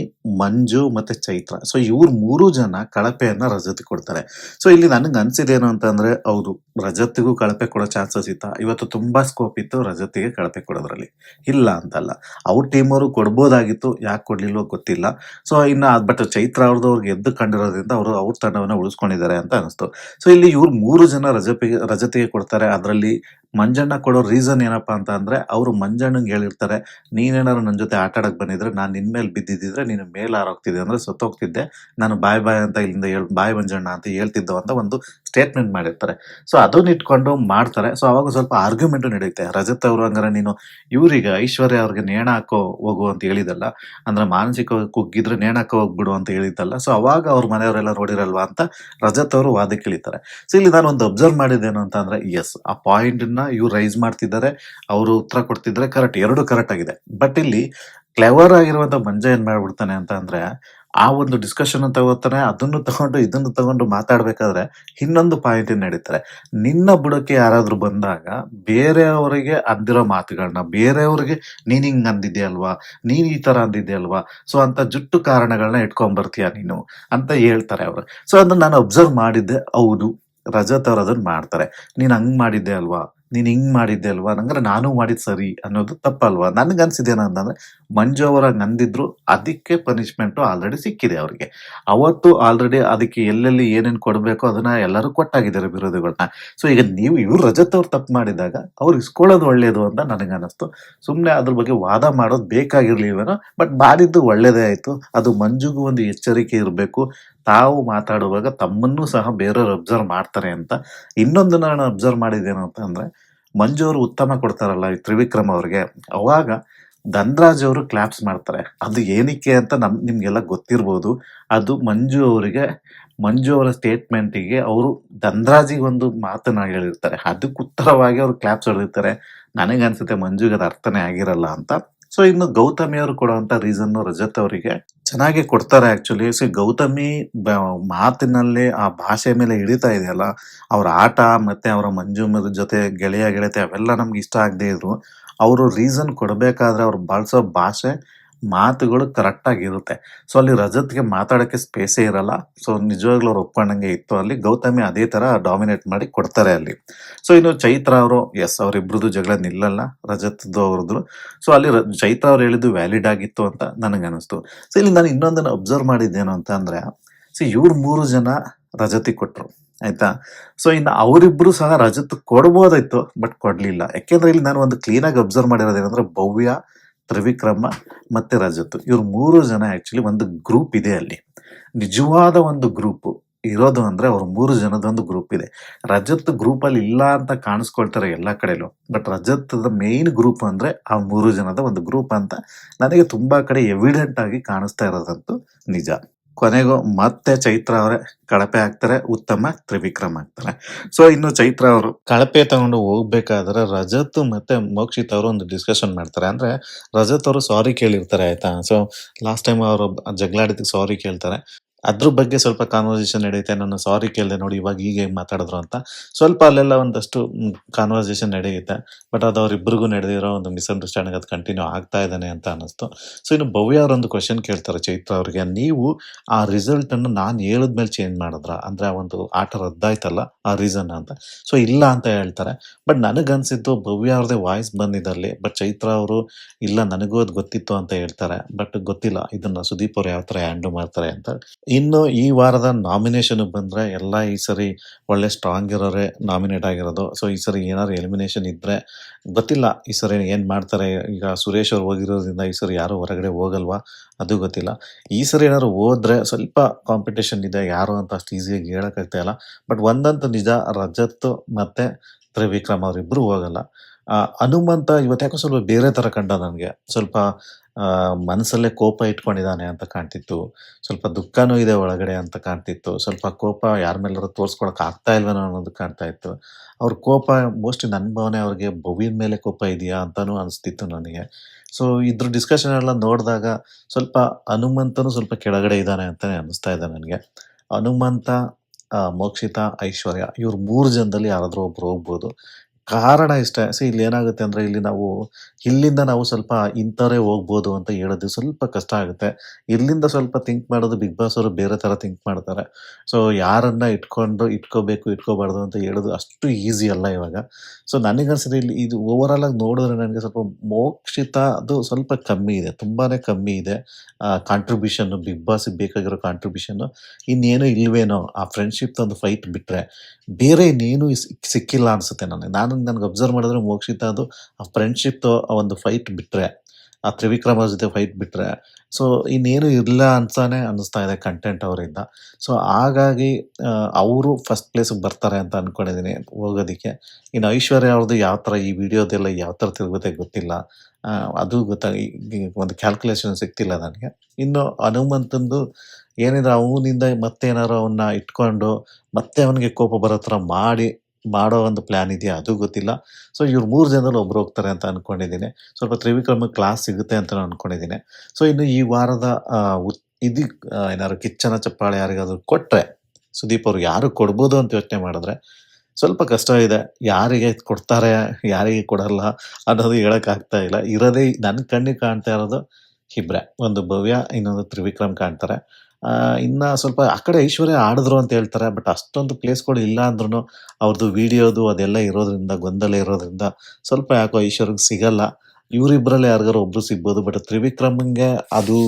ಮಂಜು ಮತ್ತೆ ಚೈತ್ರ. ಸೊ ಇವ್ರು ಮೂರು ಜನ ಕಳಪೆಯನ್ನ ರಜತಿ ಕೊಡ್ತಾರೆ. ಸೊ ಇಲ್ಲಿ ನನಗೆ ಅನ್ಸಿದೇನು ಅಂತಂದ್ರೆ, ಹೌದು, ರಜತ್ತಿಗೂ ಕಳಪೆ ಕೊಡೋ ಚಾನ್ಸಸ್ ಇತ್ತ. ಇವತ್ತು ತುಂಬಾ ಸ್ಕೋಪ್ ಇತ್ತು ರಜತ್ತಿಗೆ ಕಳಪೆ ಕೊಡೋದ್ರಲ್ಲಿ. ಇಲ್ಲ ಅಂತಲ್ಲ. ಅವ್ರ ಟೀಮ್ ಅವರು ಕೊಡ್ಬೋದಾಗಿತ್ತು, ಯಾಕೆ ಕೊಡ್ಲಿಲ್ವೋ ಗೊತ್ತಿಲ್ಲ. ಸೊ ಇನ್ನು ಬಟ್ ಚೈತ್ರ ಅವ್ರದ್ದು ಅವ್ರಿಗೆ ಎದ್ದು ಕಂಡಿರೋದ್ರಿಂದ ಅವರು ಅವ್ರ ತಂಡವನ್ನ ಉಳಿಸ್ಕೊಂಡಿದ್ದಾರೆ ಅಂತ ಅನಿಸ್ತು. ಸೊ ಇಲ್ಲಿ ಇವ್ರು ಮೂರು ಜನ ರಜಪಿಗೆ ರಜತಿಗೆ ಕೊಡ್ತಾರೆ. ಅದರಲ್ಲಿ ಮಂಜಣ್ಣ ಕೊಡೋ ರೀಸನ್ ಏನಪ್ಪಾ ಅಂತ ಅಂದ್ರೆ ಅವರು ಮಂಜಣ್ಣಂಗೆ ಹೇಳಿರ್ತಾರೆ, ನೀನೇನಾದ್ರು ನನ್ನ ಜೊತೆ ಆಟ ಆಡಕ್ ಬಂದಿದ್ರೆ, ನಾನು ನಿನ್ ಮೇಲೆ ಬಿದ್ದಿದ್ರೆ ನೀನು ಮೇಲೆ ಹಾರೋಗ್ತಿದ್ದೆ ಅಂದ್ರೆ ಸತ್ತೋಗ್ತಿದ್ದೆ. ನಾನು ಬಾಯ್ ಬಾಯ್ ಅಂತ ಇಲ್ಲಿಂದ ಹೇಳ್ ಬಾಯ್ ಮಂಜಣ್ಣ ಅಂತ ಹೇಳ್ತಿದ್ದೋ ಅಂತ ಒಂದು ಸ್ಟೇಟ್ಮೆಂಟ್ ಮಾಡಿರ್ತಾರೆ. ಸೊ ಅದನ್ನ ಇಟ್ಕೊಂಡು ಮಾಡ್ತಾರೆ. ಸೊ ಅವಾಗ ಸ್ವಲ್ಪ ಆರ್ಗ್ಯುಮೆಂಟ್ ನಡೆಯುತ್ತೆ ರಜತ್ ಅವರು ಹಂಗಾರೆ ನೀನು ಇವ್ರಿಗೆ ಐಶ್ವರ್ಯ ಅವ್ರಿಗೆ ನೇಣ ಹಾಕೋ ಹೋಗು ಅಂತ ಹೇಳಿದಲ್ಲ ಅಂದ್ರೆ ಮಾನಸಿಕ ಕುಗ್ಗಿದ್ರೆ ನೇಣ ಹಾಕೋ ಹೋಗ್ಬಿಡು ಅಂತ ಹೇಳಿದ್ದಲ್ಲ. ಸೊ ಅವಾಗ ಅವ್ರ ಮನೆಯವರೆಲ್ಲ ನೋಡಿರಲ್ವಾ ಅಂತ ರಜತ್ ಅವರು ವಾದಕ್ಕೆ ಇಳಿತಾರೆ ಸೊ ಇಲ್ಲಿ ನಾನು ಒಂದು ಅಬ್ಸರ್ವ್ ಮಾಡಿದ್ದೇನು ಅಂತ ಅಂದ್ರೆ ಎಸ್ ಆ ಪಾಯಿಂಟ್ನ ಇವ್ರು ರೈಸ್ ಮಾಡ್ತಿದ್ದಾರೆ. ಅವರು ಉತ್ತರ ಕೊಡ್ತಿದ್ರೆ ಕರೆಕ್ಟ್ ಎರಡು ಕರೆಕ್ಟ್ ಆಗಿದೆ. ಬಟ್ ಇಲ್ಲಿ ಕ್ಲೆವರ್ ಆಗಿರುವಂತ ಮಂಜ ಏನ್ ಮಾಡ್ಬಿಡ್ತಾನೆ ಅಂತ ಅಂದ್ರೆ ಆ ಒಂದು ಡಿಸ್ಕಷನ್ ತಗೋತಾನೆ, ಅದನ್ನು ತಗೊಂಡು, ಇದನ್ನು ತಗೊಂಡು ಮಾತಾಡ್ಬೇಕಾದ್ರೆ ಇನ್ನೊಂದು ಪಾಯಿಂಟ್ ನಡೀತಾರೆ? ನಿನ್ನ ಬುಡಕ್ಕೆ ಯಾರಾದ್ರೂ ಬಂದಾಗ ಬೇರೆಯವರಿಗೆ ಅಂದಿರೋ ಮಾತುಗಳನ್ನ ಬೇರೆಯವ್ರಿಗೆ ನೀನ್ ಹಿಂಗ್ ಅಂದಿದ್ಯಲ್ವಾ ನೀನ್ ಈ ತರ ಅಂದಿದ್ಯಲ್ವಾ ಸೊ ಅಂತ ಜುಟ್ಟು ಕಾರಣಗಳನ್ನ ಇಟ್ಕೊಂಡ್ ಬರ್ತೀಯ ನೀನು ಅಂತ ಹೇಳ್ತಾರೆ ಅವರು. ಸೊ ಅದನ್ನ ನಾನು ಅಬ್ಸರ್ವ್ ಮಾಡಿದ್ದೆ. ಹೌದು, ರಜತ್ ಅವ್ರು ಅದನ್ನ ಮಾಡ್ತಾರೆ. ನೀನ್ ಹಂಗ್ ಮಾಡಿದ್ದೆ ಅಲ್ವಾ? ನೀನ್ ಹಿಂಗ್ ಮಾಡಿದ್ದೆ ಅಲ್ವಾ? ನಂಗ್ರೆ ನಾನು ಮಾಡಿದ್ದು ಸರಿ ಅನ್ನೋದು ತಪ್ಪಲ್ವಾ? ನನ್ಗೆ ಅನ್ಸಿದ್ದೇನ ಅಂತಂದ್ರೆ ಮಂಜು ಅವರ ನಂದಿದ್ರು ಅದಕ್ಕೆ ಪನಿಷ್ಮೆಂಟ್ ಆಲ್ರೆಡಿ ಸಿಕ್ಕಿದೆ ಅವರಿಗೆ. ಅವತ್ತು ಆಲ್ರೆಡಿ ಅದಕ್ಕೆ ಎಲ್ಲೆಲ್ಲಿ ಏನೇನ್ ಕೊಡ್ಬೇಕು ಅದನ್ನ ಎಲ್ಲರೂ ಕೊಟ್ಟಾಗಿದ್ದಾರೆ ವಿರೋಧಿಗಳನ್ನ. ಸೊ ಈಗ ನೀವು ಇವ್ರು ರಜತ್ ಅವ್ರು ತಪ್ಪು ಮಾಡಿದಾಗ ಅವ್ರು ಇಸ್ಕೊಳ್ಳೋದು ಒಳ್ಳೇದು ಅಂತ ನನಗೆ ಅನಿಸ್ತು. ಸುಮ್ಮನೆ ಅದ್ರ ಬಗ್ಗೆ ವಾದ ಮಾಡೋದು ಬೇಕಾಗಿರ್ಲಿಲ್ವೇನೋ, ಬಟ್ ಮಾಡಿದ್ದು ಒಳ್ಳೇದೇ ಆಯ್ತು. ಅದು ಮಂಜುಗೂ ಒಂದು ಎಚ್ಚರಿಕೆ ಇರಬೇಕು. ತಾವು ಮಾತಾಡುವಾಗ ತಮ್ಮನ್ನು ಸಹ ಬೇರೆಯವರು ಅಬ್ಸರ್ವ್ ಮಾಡ್ತಾರೆ ಅಂತ. ಇನ್ನೊಂದು ನಾನು ಅಬ್ಸರ್ವ್ ಮಾಡಿದ್ದೇನು ಅಂತ ಅಂದ್ರೆ ಮಂಜು ಅವರು ಉತ್ತಮ ಕೊಡ್ತಾರಲ್ಲ ಈ ತ್ರಿವಿಕ್ರಮ್ ಅವ್ರಿಗೆ. ಅವಾಗ ಧನ್ರಾಜ್ ಅವರು ಕ್ಲಾಪ್ಸ್ ಮಾಡ್ತಾರೆ. ಅದು ಏನಕ್ಕೆ ಅಂತ ನಮ್, ನಿಮಗೆಲ್ಲ ಗೊತ್ತಿರ್ಬೋದು. ಅದು ಮಂಜು ಅವರಿಗೆ, ಮಂಜು ಅವರ ಸ್ಟೇಟ್ಮೆಂಟಿಗೆ ಅವರು ಧನ್ರಾಜಿಗೆ ಒಂದು ಮಾತನ್ನ ಹೇಳಿರ್ತಾರೆ. ಅದಕ್ಕೆ ಉತ್ತರವಾಗಿ ಅವರು ಕ್ಲಾಪ್ಸ್ ಹೊಡೆದಿರ್ತಾರೆ. ನನಗೆ ಅನ್ಸುತ್ತೆ ಮಂಜುಗೆ ಅದು ಅರ್ಥನೇ ಆಗಿರಲ್ಲ ಅಂತ. ಸೊ ಇನ್ನು ಗೌತಮಿ ಅವರು ಕೊಡುವಂತ ರೀಸನ್ ರಜತ್ ಅವರಿಗೆ ಚೆನ್ನಾಗಿ ಕೊಡ್ತಾರೆ ಆಕ್ಚುಲಿ ಸೊ ಗೌತಮಿ ಮಾತಿನಲ್ಲಿ ಆ ಭಾಷೆ ಮೇಲೆ ಹಿಡಿತಾ ಇದೆಯಲ್ಲ, ಅವ್ರ ಆಟ ಮತ್ತೆ ಅವರ ಮಂಜು ಜೊತೆ ಗೆಳೆಯ ಗೆಳತಿ ಅವೆಲ್ಲ ನಮ್ಗೆ ಇಷ್ಟ ಆಗದೆ ಇದ್ರು. ಅವರು ರೀಸನ್ ಕೊಡಬೇಕಾದ್ರೆ ಅವ್ರು ಬಳಸೋ ಭಾಷೆ ಮಾತುಗಳು ಕರೆಕ್ಟಾಗಿ ಇರುತ್ತೆ. ಸೊ ಅಲ್ಲಿ ರಜತ್ಗೆ ಮಾತಾಡೋಕ್ಕೆ ಸ್ಪೇಸೇ ಇರಲ್ಲ. ಸೊ ನಿಜವಾಗ್ಲೂ ಅವ್ರು ಒಪ್ಕೊಂಡಂಗೆ ಇತ್ತು. ಅಲ್ಲಿ ಗೌತಮಿ ಅದೇ ಥರ ಡಾಮಿನೇಟ್ ಮಾಡಿ ಕೊಡ್ತಾರೆ ಅಲ್ಲಿ. ಸೊ ಇನ್ನು ಚೈತ್ರ ಅವರು ಎಸ್ ಅವರಿಬ್ರದ್ದು ಜಗಳ ನಿಲ್ಲಲ್ಲ ರಜತ್ದು ಅವ್ರದ್ದು. ಸೊ ಅಲ್ಲಿ ಚೈತ್ರ ಅವ್ರು ಹೇಳಿದ್ದು ವ್ಯಾಲಿಡ್ ಆಗಿತ್ತು ಅಂತ ನನಗೆ ಅನಿಸ್ತು ಸೊ ಇಲ್ಲಿ ನಾನು ಇನ್ನೊಂದನ್ನು ಅಬ್ಸರ್ವ್ ಮಾಡಿದ್ದೇನು ಅಂತ ಅಂದ್ರೆ ಸೊ ಇವ್ರು ಮೂರು ಜನ ರಜತಿಗೆ ಕೊಟ್ಟರು ಆಯ್ತಾ? ಸೊ ಇನ್ನು ಅವರಿಬ್ರು ಸಹ ರಜತ್ ಕೊಡ್ಬೋದಾಯ್ತು ಬಟ್ ಕೊಡ್ಲಿಲ್ಲ. ಯಾಕೆಂದ್ರೆ ಇಲ್ಲಿ ನಾನು ಒಂದು ಕ್ಲೀನಾಗಿ ಅಬ್ಸರ್ವ್ ಮಾಡಿರೋದೇನಂದ್ರೆ ಭವ್ಯ ತ್ರಿವಿಕ್ರಮ ಮತ್ತೆ ರಜತ್. ಇವ್ರು ಮೂರು ಜನ ಆ್ಯಕ್ಚುಲಿ ಒಂದು ಗ್ರೂಪ್ ಇದೆ ಅಲ್ಲಿ. ನಿಜವಾದ ಒಂದು ಗ್ರೂಪ್ ಇರೋದು ಅಂದ್ರೆ ಅವ್ರ ಮೂರು ಜನದ ಒಂದು ಗ್ರೂಪ್ ಇದೆ. ರಜತ್ ಗ್ರೂಪಲ್ಲಿ ಇಲ್ಲ ಅಂತ ಕಾಣಿಸ್ಕೊಳ್ತಾರೆ ಎಲ್ಲ ಕಡೆಲೂ. ಬಟ್ ರಜತ್ ಮೇಯ್ನ್ ಗ್ರೂಪ್ ಅಂದ್ರೆ ಆ ಮೂರು ಜನದ ಒಂದು ಗ್ರೂಪ್ ಅಂತ ನನಗೆ ತುಂಬಾ ಕಡೆ ಎವಿಡೆಂಟ್ ಆಗಿ ಕಾಣಿಸ್ತಾ ಇರೋದಂತೂ ನಿಜ. ಕೊನೆಗೂ ಮತ್ತೆ ಚೈತ್ರ ಅವರೇ ಕಳಪೆ ಆಗ್ತಾರೆ, ಉತ್ತಮ ತ್ರಿವಿಕ್ರಮ ಆಗ್ತಾರೆ. ಸೊ ಇನ್ನು ಚೈತ್ರ ಅವರು ಕಳಪೆ ತಗೊಂಡು ಹೋಗ್ಬೇಕಾದ್ರೆ ರಜತ್ ಮತ್ತೆ ಮೋಕ್ಷಿತ್ ಅವರು ಒಂದು ಡಿಸ್ಕಷನ್ ಮಾಡ್ತಾರೆ. ಅಂದ್ರೆ ರಜತ್ ಅವರು ಸಾರಿ ಕೇಳಿರ್ತಾರೆ, ಆಯ್ತಾ? ಸೊ ಲಾಸ್ಟ್ ಟೈಮ್ ಅವರು ಜಗಳಾಡಿದ ಸಾರಿ ಕೇಳ್ತಾರೆ. ಅದ್ರ ಬಗ್ಗೆ ಸ್ವಲ್ಪ ಕಾನ್ವರ್ಸೇಷನ್ ನಡೆಯುತ್ತೆ ನಾನು ಸಾರಿ ಕೇಳಿದೆ ನೋಡಿ ಇವಾಗ ಹೀಗೆ ಮಾತಾಡಿದ್ರು ಅಂತ. ಸ್ವಲ್ಪ ಅಲ್ಲೆಲ್ಲ ಒಂದಷ್ಟು ಕಾನ್ವರ್ಸೇಷನ್ ನಡೆಯುತ್ತೆ. ಬಟ್ ಅದು ಅವ್ರಿಬ್ರಿಗೂ ನಡೆದಿರೋ ಒಂದು ಮಿಸ್ಅಂಡರ್ಸ್ಟ್ಯಾಂಡಿಂಗ್ ಅದು ಕಂಟಿನ್ಯೂ ಆಗ್ತಾ ಇದ್ದಾನೆ ಅಂತ ಅನ್ನಿಸ್ತು. ಸೊ ಇನ್ನು ಭವ್ಯ ಅವರೊಂದು ಕ್ವಶನ್ ಕೇಳ್ತಾರೆ ಚೈತ್ರ ಅವ್ರಿಗೆ. ನೀವು ಆ ರಿಸಲ್ಟನ್ನು ನಾನು ಹೇಳಿದ್ಮೇಲೆ ಚೇಂಜ್ ಮಾಡಿದ್ರ? ಅಂದ್ರೆ ಆ ಒಂದು ಆಟ ರದ್ದಾಯ್ತಲ್ಲ, ಆ ರೀಸನ್ ಅಂತ. ಸೊ ಇಲ್ಲ ಅಂತ ಹೇಳ್ತಾರೆ. ಬಟ್ ನನಗನ್ಸಿದ್ದು ಭವ್ಯ ಅವ್ರದೇ ವಾಯ್ಸ್ ಬಂದಿದ್ದಲ್ಲಿ ಬಟ್ ಚೈತ್ರ ಅವರು, ಇಲ್ಲ ನನಗೂ ಅದು ಗೊತ್ತಿತ್ತು ಅಂತ ಹೇಳ್ತಾರೆ. ಬಟ್ ಗೊತ್ತಿಲ್ಲ, ಇದನ್ನು ಸುದೀಪ್ ಅವ್ರು ಯಾವ ತರ ಹ್ಯಾಂಡಲ್ ಮಾಡ್ತಾರೆ ಅಂತ. ಇನ್ನು ಈ ವಾರದ ನಾಮಿನೇಷನ್ ಬಂದರೆ ಎಲ್ಲ ಈ ಸರಿ ಒಳ್ಳೆ ಸ್ಟ್ರಾಂಗ್ ಇರೋರೆ ನಾಮಿನೇಟ್ ಆಗಿರೋದು. ಸೊ ಈ ಸರಿ ಏನಾದ್ರು ಎಲಿಮಿನೇಷನ್ ಇದ್ರೆ ಗೊತ್ತಿಲ್ಲ ಈ ಸರಿ ಏನು ಮಾಡ್ತಾರೆ, ಈಗ ಸುರೇಶ್ ಅವ್ರು ಹೋಗಿರೋದ್ರಿಂದ ಈ ಸರಿ ಯಾರು ಹೊರಗಡೆ ಹೋಗಲ್ವಾ? ಅದು ಗೊತ್ತಿಲ್ಲ. ಈ ಸರಿ ಏನಾದ್ರು ಹೋದರೆ ಸ್ವಲ್ಪ ಕಾಂಪಿಟೇಷನ್ ಇದೆ, ಯಾರು ಅಂತ ಅಷ್ಟು ಈಸಿಯಾಗಿ ಹೇಳೋಕ್ಕಾಗ್ತಾ ಇಲ್ಲ. ಬಟ್ ಒಂದಂತ ನಿಜ, ರಜತ್ ಮತ್ತೆ ತ್ರಿವಿಕ್ರಮ್ ಅವರಿಬ್ಬರು ಹೋಗಲ್ಲ. ಹನುಮಂತ ಇವತ್ತು ಯಾಕೋ ಸ್ವಲ್ಪ ಬೇರೆ ಥರ ಕಂಡ ನನಗೆ. ಸ್ವಲ್ಪ ಮನಸ್ಸಲ್ಲೇ ಕೋಪ ಇಟ್ಕೊಂಡಿದ್ದಾನೆ ಅಂತ ಕಾಣ್ತಿತ್ತು. ಸ್ವಲ್ಪ ದುಃಖನೂ ಇದೆ ಒಳಗಡೆ ಅಂತ ಕಾಣ್ತಿತ್ತು. ಸ್ವಲ್ಪ ಕೋಪ ಯಾರ ಮೇಲಾದ್ರೂ ತೋರ್ಸ್ಕೊಳಕ್ ಆಗ್ತಾ ಇಲ್ವೇನೋ ಅನ್ನೋದು ಕಾಣ್ತಾ ಇತ್ತು. ಅವ್ರ ಕೋಪ ಮೋಸ್ಟ್ಲಿ ನನ್ನ ಭಾವನೆ ಅವ್ರಿಗೆ ಬವಿನ ಮೇಲೆ ಕೋಪ ಇದೆಯಾ ಅಂತಾನೂ ಅನಿಸ್ತಿತ್ತು ನನಗೆ. ಸೊ ಇದ್ರ ಡಿಸ್ಕಷನ್ ಎಲ್ಲ ನೋಡಿದಾಗ ಸ್ವಲ್ಪ ಹನುಮಂತನು ಸ್ವಲ್ಪ ಕೆಳಗಡೆ ಇದ್ದಾನೆ ಅಂತಲೇ ಅನಿಸ್ತಾ ಇದೆ ನನಗೆ. ಹನುಮಂತ ಮೋಕ್ಷಿತ, ಐಶ್ವರ್ಯ ಇವ್ರ ಮೂರು ಜನದಲ್ಲಿ ಯಾರಾದರೂ ಒಬ್ರು ಹೋಗ್ಬೋದು. ಕಾರಣ ಇಷ್ಟೇ. ಸೊ ಇಲ್ಲಿ ಏನಾಗುತ್ತೆ ಅಂದರೆ ಇಲ್ಲಿ ನಾವು, ಇಲ್ಲಿಂದ ನಾವು ಸ್ವಲ್ಪ ಇಂಥವರೇ ಹೋಗ್ಬೋದು ಅಂತ ಹೇಳೋದು ಸ್ವಲ್ಪ ಕಷ್ಟ ಆಗುತ್ತೆ. ಇಲ್ಲಿಂದ ಸ್ವಲ್ಪ ಥಿಂಕ್ ಮಾಡೋದು ಬಿಗ್ ಬಾಸ್ ಅವರು ಬೇರೆ ಥರ ಥಿಂಕ್ ಮಾಡ್ತಾರೆ. ಸೊ ಯಾರನ್ನ ಇಟ್ಕೊಂಡು ಇಟ್ಕೋಬೇಕು, ಇಟ್ಕೋಬಾರ್ದು ಅಂತ ಹೇಳೋದು ಅಷ್ಟು ಈಸಿ ಅಲ್ಲ ಇವಾಗ. ಸೊ ನನಗನ್ಸಿದೆ ಇಲ್ಲಿ ಇದು ಓವರ್ ಆಗಿ ನೋಡಿದ್ರೆ ನನಗೆ ಸ್ವಲ್ಪ ಮೋಕ್ಷಿತ ಅದು ಸ್ವಲ್ಪ ಕಮ್ಮಿ ಇದೆ. ತುಂಬಾ ಕಮ್ಮಿ ಇದೆ. ಕಾಂಟ್ರಿಬ್ಯೂಷನ್ ಬಿಗ್ ಬಾಸ್ಗೆ ಬೇಕಾಗಿರೋ ಕಾಂಟ್ರಿಬ್ಯೂಷನ್ನು ಇನ್ನೇನು ಇಲ್ವೇನೋ ಆ ಫ್ರೆಂಡ್ಶಿಪ್ ಒಂದು ಫೈಟ್ ಬಿಟ್ಟರೆ ಬೇರೆ ಇನ್ನೇನು ಸಿಕ್ಕಿಲ್ಲ ಅನಿಸುತ್ತೆ ನನಗೆ. ನಾನು ನನಗೆ ಅಬ್ಸರ್ವ್ ಮಾಡಿದ್ರೆ ಮೋಕ್ಷಿತ ಅದು. ಆ ಫ್ರೆಂಡ್ಶಿಪ್ ಒಂದು ಫೈಟ್ ಬಿಟ್ಟರೆ ಆ ತ್ರಿವಿಕ್ರಮ ಜೊತೆ ಫೈಟ್ ಬಿಟ್ಟರೆ ಸೊ ಇನ್ನೇನು ಇಲ್ಲ ಅಂತಾನೆ ಅನ್ನಿಸ್ತಾ ಇದೆ ಕಂಟೆಂಟ್ ಅವರಿಂದ. ಸೊ ಹಾಗಾಗಿ ಅವರು ಫಸ್ಟ್ ಪ್ಲೇಸಿಗೆ ಬರ್ತಾರೆ ಅಂತ ಅನ್ಕೊಂಡಿದ್ದೀನಿ ಹೋಗೋದಕ್ಕೆ. ಇನ್ನು ಐಶ್ವರ್ಯ ಅವ್ರದ್ದು ಯಾವ ಥರ ಈ ವಿಡಿಯೋದೆಲ್ಲ ಯಾವ ಥರ ತಿರುಗುತ್ತೆ ಗೊತ್ತಿಲ್ಲ. ಆ, ಅದು ಗೊತ್ತಾಗಿ ಒಂದು ಕ್ಯಾಲ್ಕುಲೇಷನ್ ಸಿಗ್ತಿಲ್ಲ ನನಗೆ. ಇನ್ನು ಹನುಮಂತಂದು ಏನಿದ್ರೆ ಅವನಿಂದ ಮತ್ತೇನಾರು ಅವನ್ನ ಇಟ್ಕೊಂಡು ಮತ್ತೆ ಅವನಿಗೆ ಕೋಪ ಬರೋ ಥರ ಮಾಡಿ ಮಾಡೋ ಒಂದು ಪ್ಲ್ಯಾನ್ ಇದೆಯಾ? ಅದು ಗೊತ್ತಿಲ್ಲ. ಸೊ ಇವ್ರು ಮೂರು ಜನದಲ್ಲಿ ಒಬ್ರು ಹೋಗ್ತಾರೆ ಅಂತ ಅನ್ಕೊಂಡಿದ್ದೀನಿ. ಸ್ವಲ್ಪ ತ್ರಿವಿಕ್ರಮ ಕ್ಲಾಸ್ ಸಿಗುತ್ತೆ ಅಂತ ನಾನು ಅನ್ಕೊಂಡಿದ್ದೀನಿ. ಸೊ ಇನ್ನು ಈ ವಾರದ ಇದು ಏನಾದ್ರು ಕಿಚ್ಚನ ಚಪ್ಪಾಳೆ ಯಾರಿಗಾದರೂ ಕೊಟ್ಟರೆ ಸುದೀಪ್ ಅವ್ರು ಯಾರು ಕೊಡ್ಬೋದು ಅಂತ ಯೋಚನೆ ಮಾಡಿದ್ರೆ ಸ್ವಲ್ಪ ಕಷ್ಟ ಇದೆ. ಯಾರಿಗೆ ಕೊಡ್ತಾರೆ, ಯಾರಿಗೆ ಕೊಡಲ್ಲ ಅನ್ನೋದು ಹೇಳೋಕ್ಕಾಗ್ತಾ ಇಲ್ಲ. ಇರೋದೇ ನನ್ನ ಕಣ್ಣಿಗೆ ಕಾಣ್ತಾ ಇರೋದು ಇಬ್ರೆ ಒಂದು ಭವ್ಯ, ಇನ್ನೊಂದು ತ್ರಿವಿಕ್ರಮ್ ಕಾಣ್ತಾರೆ. ಇನ್ನ ಸ್ವಲ್ಪ ಆ ಕಡೆ ಐಶ್ವರ್ಯ ಆಡಿದ್ರು ಅಂತ ಹೇಳ್ತಾರೆ ಬಟ್ ಅಷ್ಟೊಂದು ಪ್ಲೇಸ್ಗಳು ಇಲ್ಲ ಅಂದ್ರೂ ಅವ್ರದ್ದು ವಿಡಿಯೋದು ಅದೆಲ್ಲ ಇರೋದ್ರಿಂದ, ಗೊಂದಲ ಇರೋದ್ರಿಂದ ಸ್ವಲ್ಪ ಯಾಕೋ ಐಶ್ವರ್ಯಗೆ ಸಿಗಲ್ಲ. ಇವರಿಬ್ಬರಲ್ಲಿ ಯಾರಿಗಾರು ಒಬ್ರು ಸಿಗ್ಬೋದು ಬಟ್ ತ್ರಿವಿಕ್ರಮ್ಗೆ ಅದು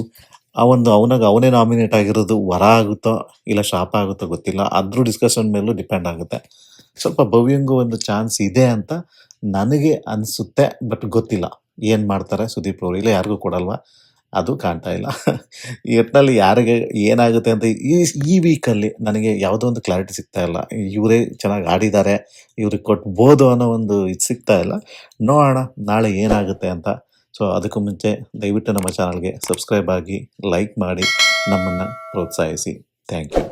ಆ ಒಂದು ಅವನಾಗ ಅವನೇ ನಾಮಿನೇಟ್ ಆಗಿರೋದು ವರ ಆಗುತ್ತೋ ಇಲ್ಲ ಶಾಪ ಆಗುತ್ತೋ ಗೊತ್ತಿಲ್ಲ, ಅದ್ರ ಡಿಸ್ಕಷನ್ ಮೇಲೂ ಡಿಪೆಂಡ್ ಆಗುತ್ತೆ. ಸ್ವಲ್ಪ ಭವ್ಯಂಗೂ ಒಂದು ಚಾನ್ಸ್ ಇದೆ ಅಂತ ನನಗೆ ಅನಿಸುತ್ತೆ ಬಟ್ ಗೊತ್ತಿಲ್ಲ. ಏನ್ ಮಾಡ್ತಾರೆ ಸುದೀಪ್ ಅವರು? ಇಲ್ಲ ಯಾರಿಗೂ ಕೊಡಲ್ವಾ? ಅದು ಕಾಣ್ತಾ ಇಲ್ಲ. ಈ ಒಟ್ಟಿನಲ್ಲಿ ಯಾರಿಗೆ ಏನಾಗುತ್ತೆ ಅಂತ ಈ ಈ ವೀಕಲ್ಲಿ ನನಗೆ ಯಾವುದೋ ಒಂದು ಕ್ಲಾರಿಟಿ ಸಿಗ್ತಾ ಇಲ್ಲ. ಇವರೇ ಚೆನ್ನಾಗಿ ಆಡಿದ್ದಾರೆ, ಇವ್ರಿಗೆ ಕೊಟ್ಬೋದು ಅನ್ನೋ ಒಂದು ಇದು ಸಿಗ್ತಾ ಇಲ್ಲ. ನೋಡೋಣ, ನಾಳೆ ಏನಾಗುತ್ತೆ ಅಂತ. ಸೊ ಅದಕ್ಕೂ ಮುಂಚೆ ದಯವಿಟ್ಟು ನಮ್ಮ ಚಾನಲ್ಗೆ ಸಬ್ಸ್ಕ್ರೈಬ್ ಆಗಿ ಲೈಕ್ ಮಾಡಿ, ನಮ್ಮನ್ನು ಪ್ರೋತ್ಸಾಹಿಸಿ. Thank you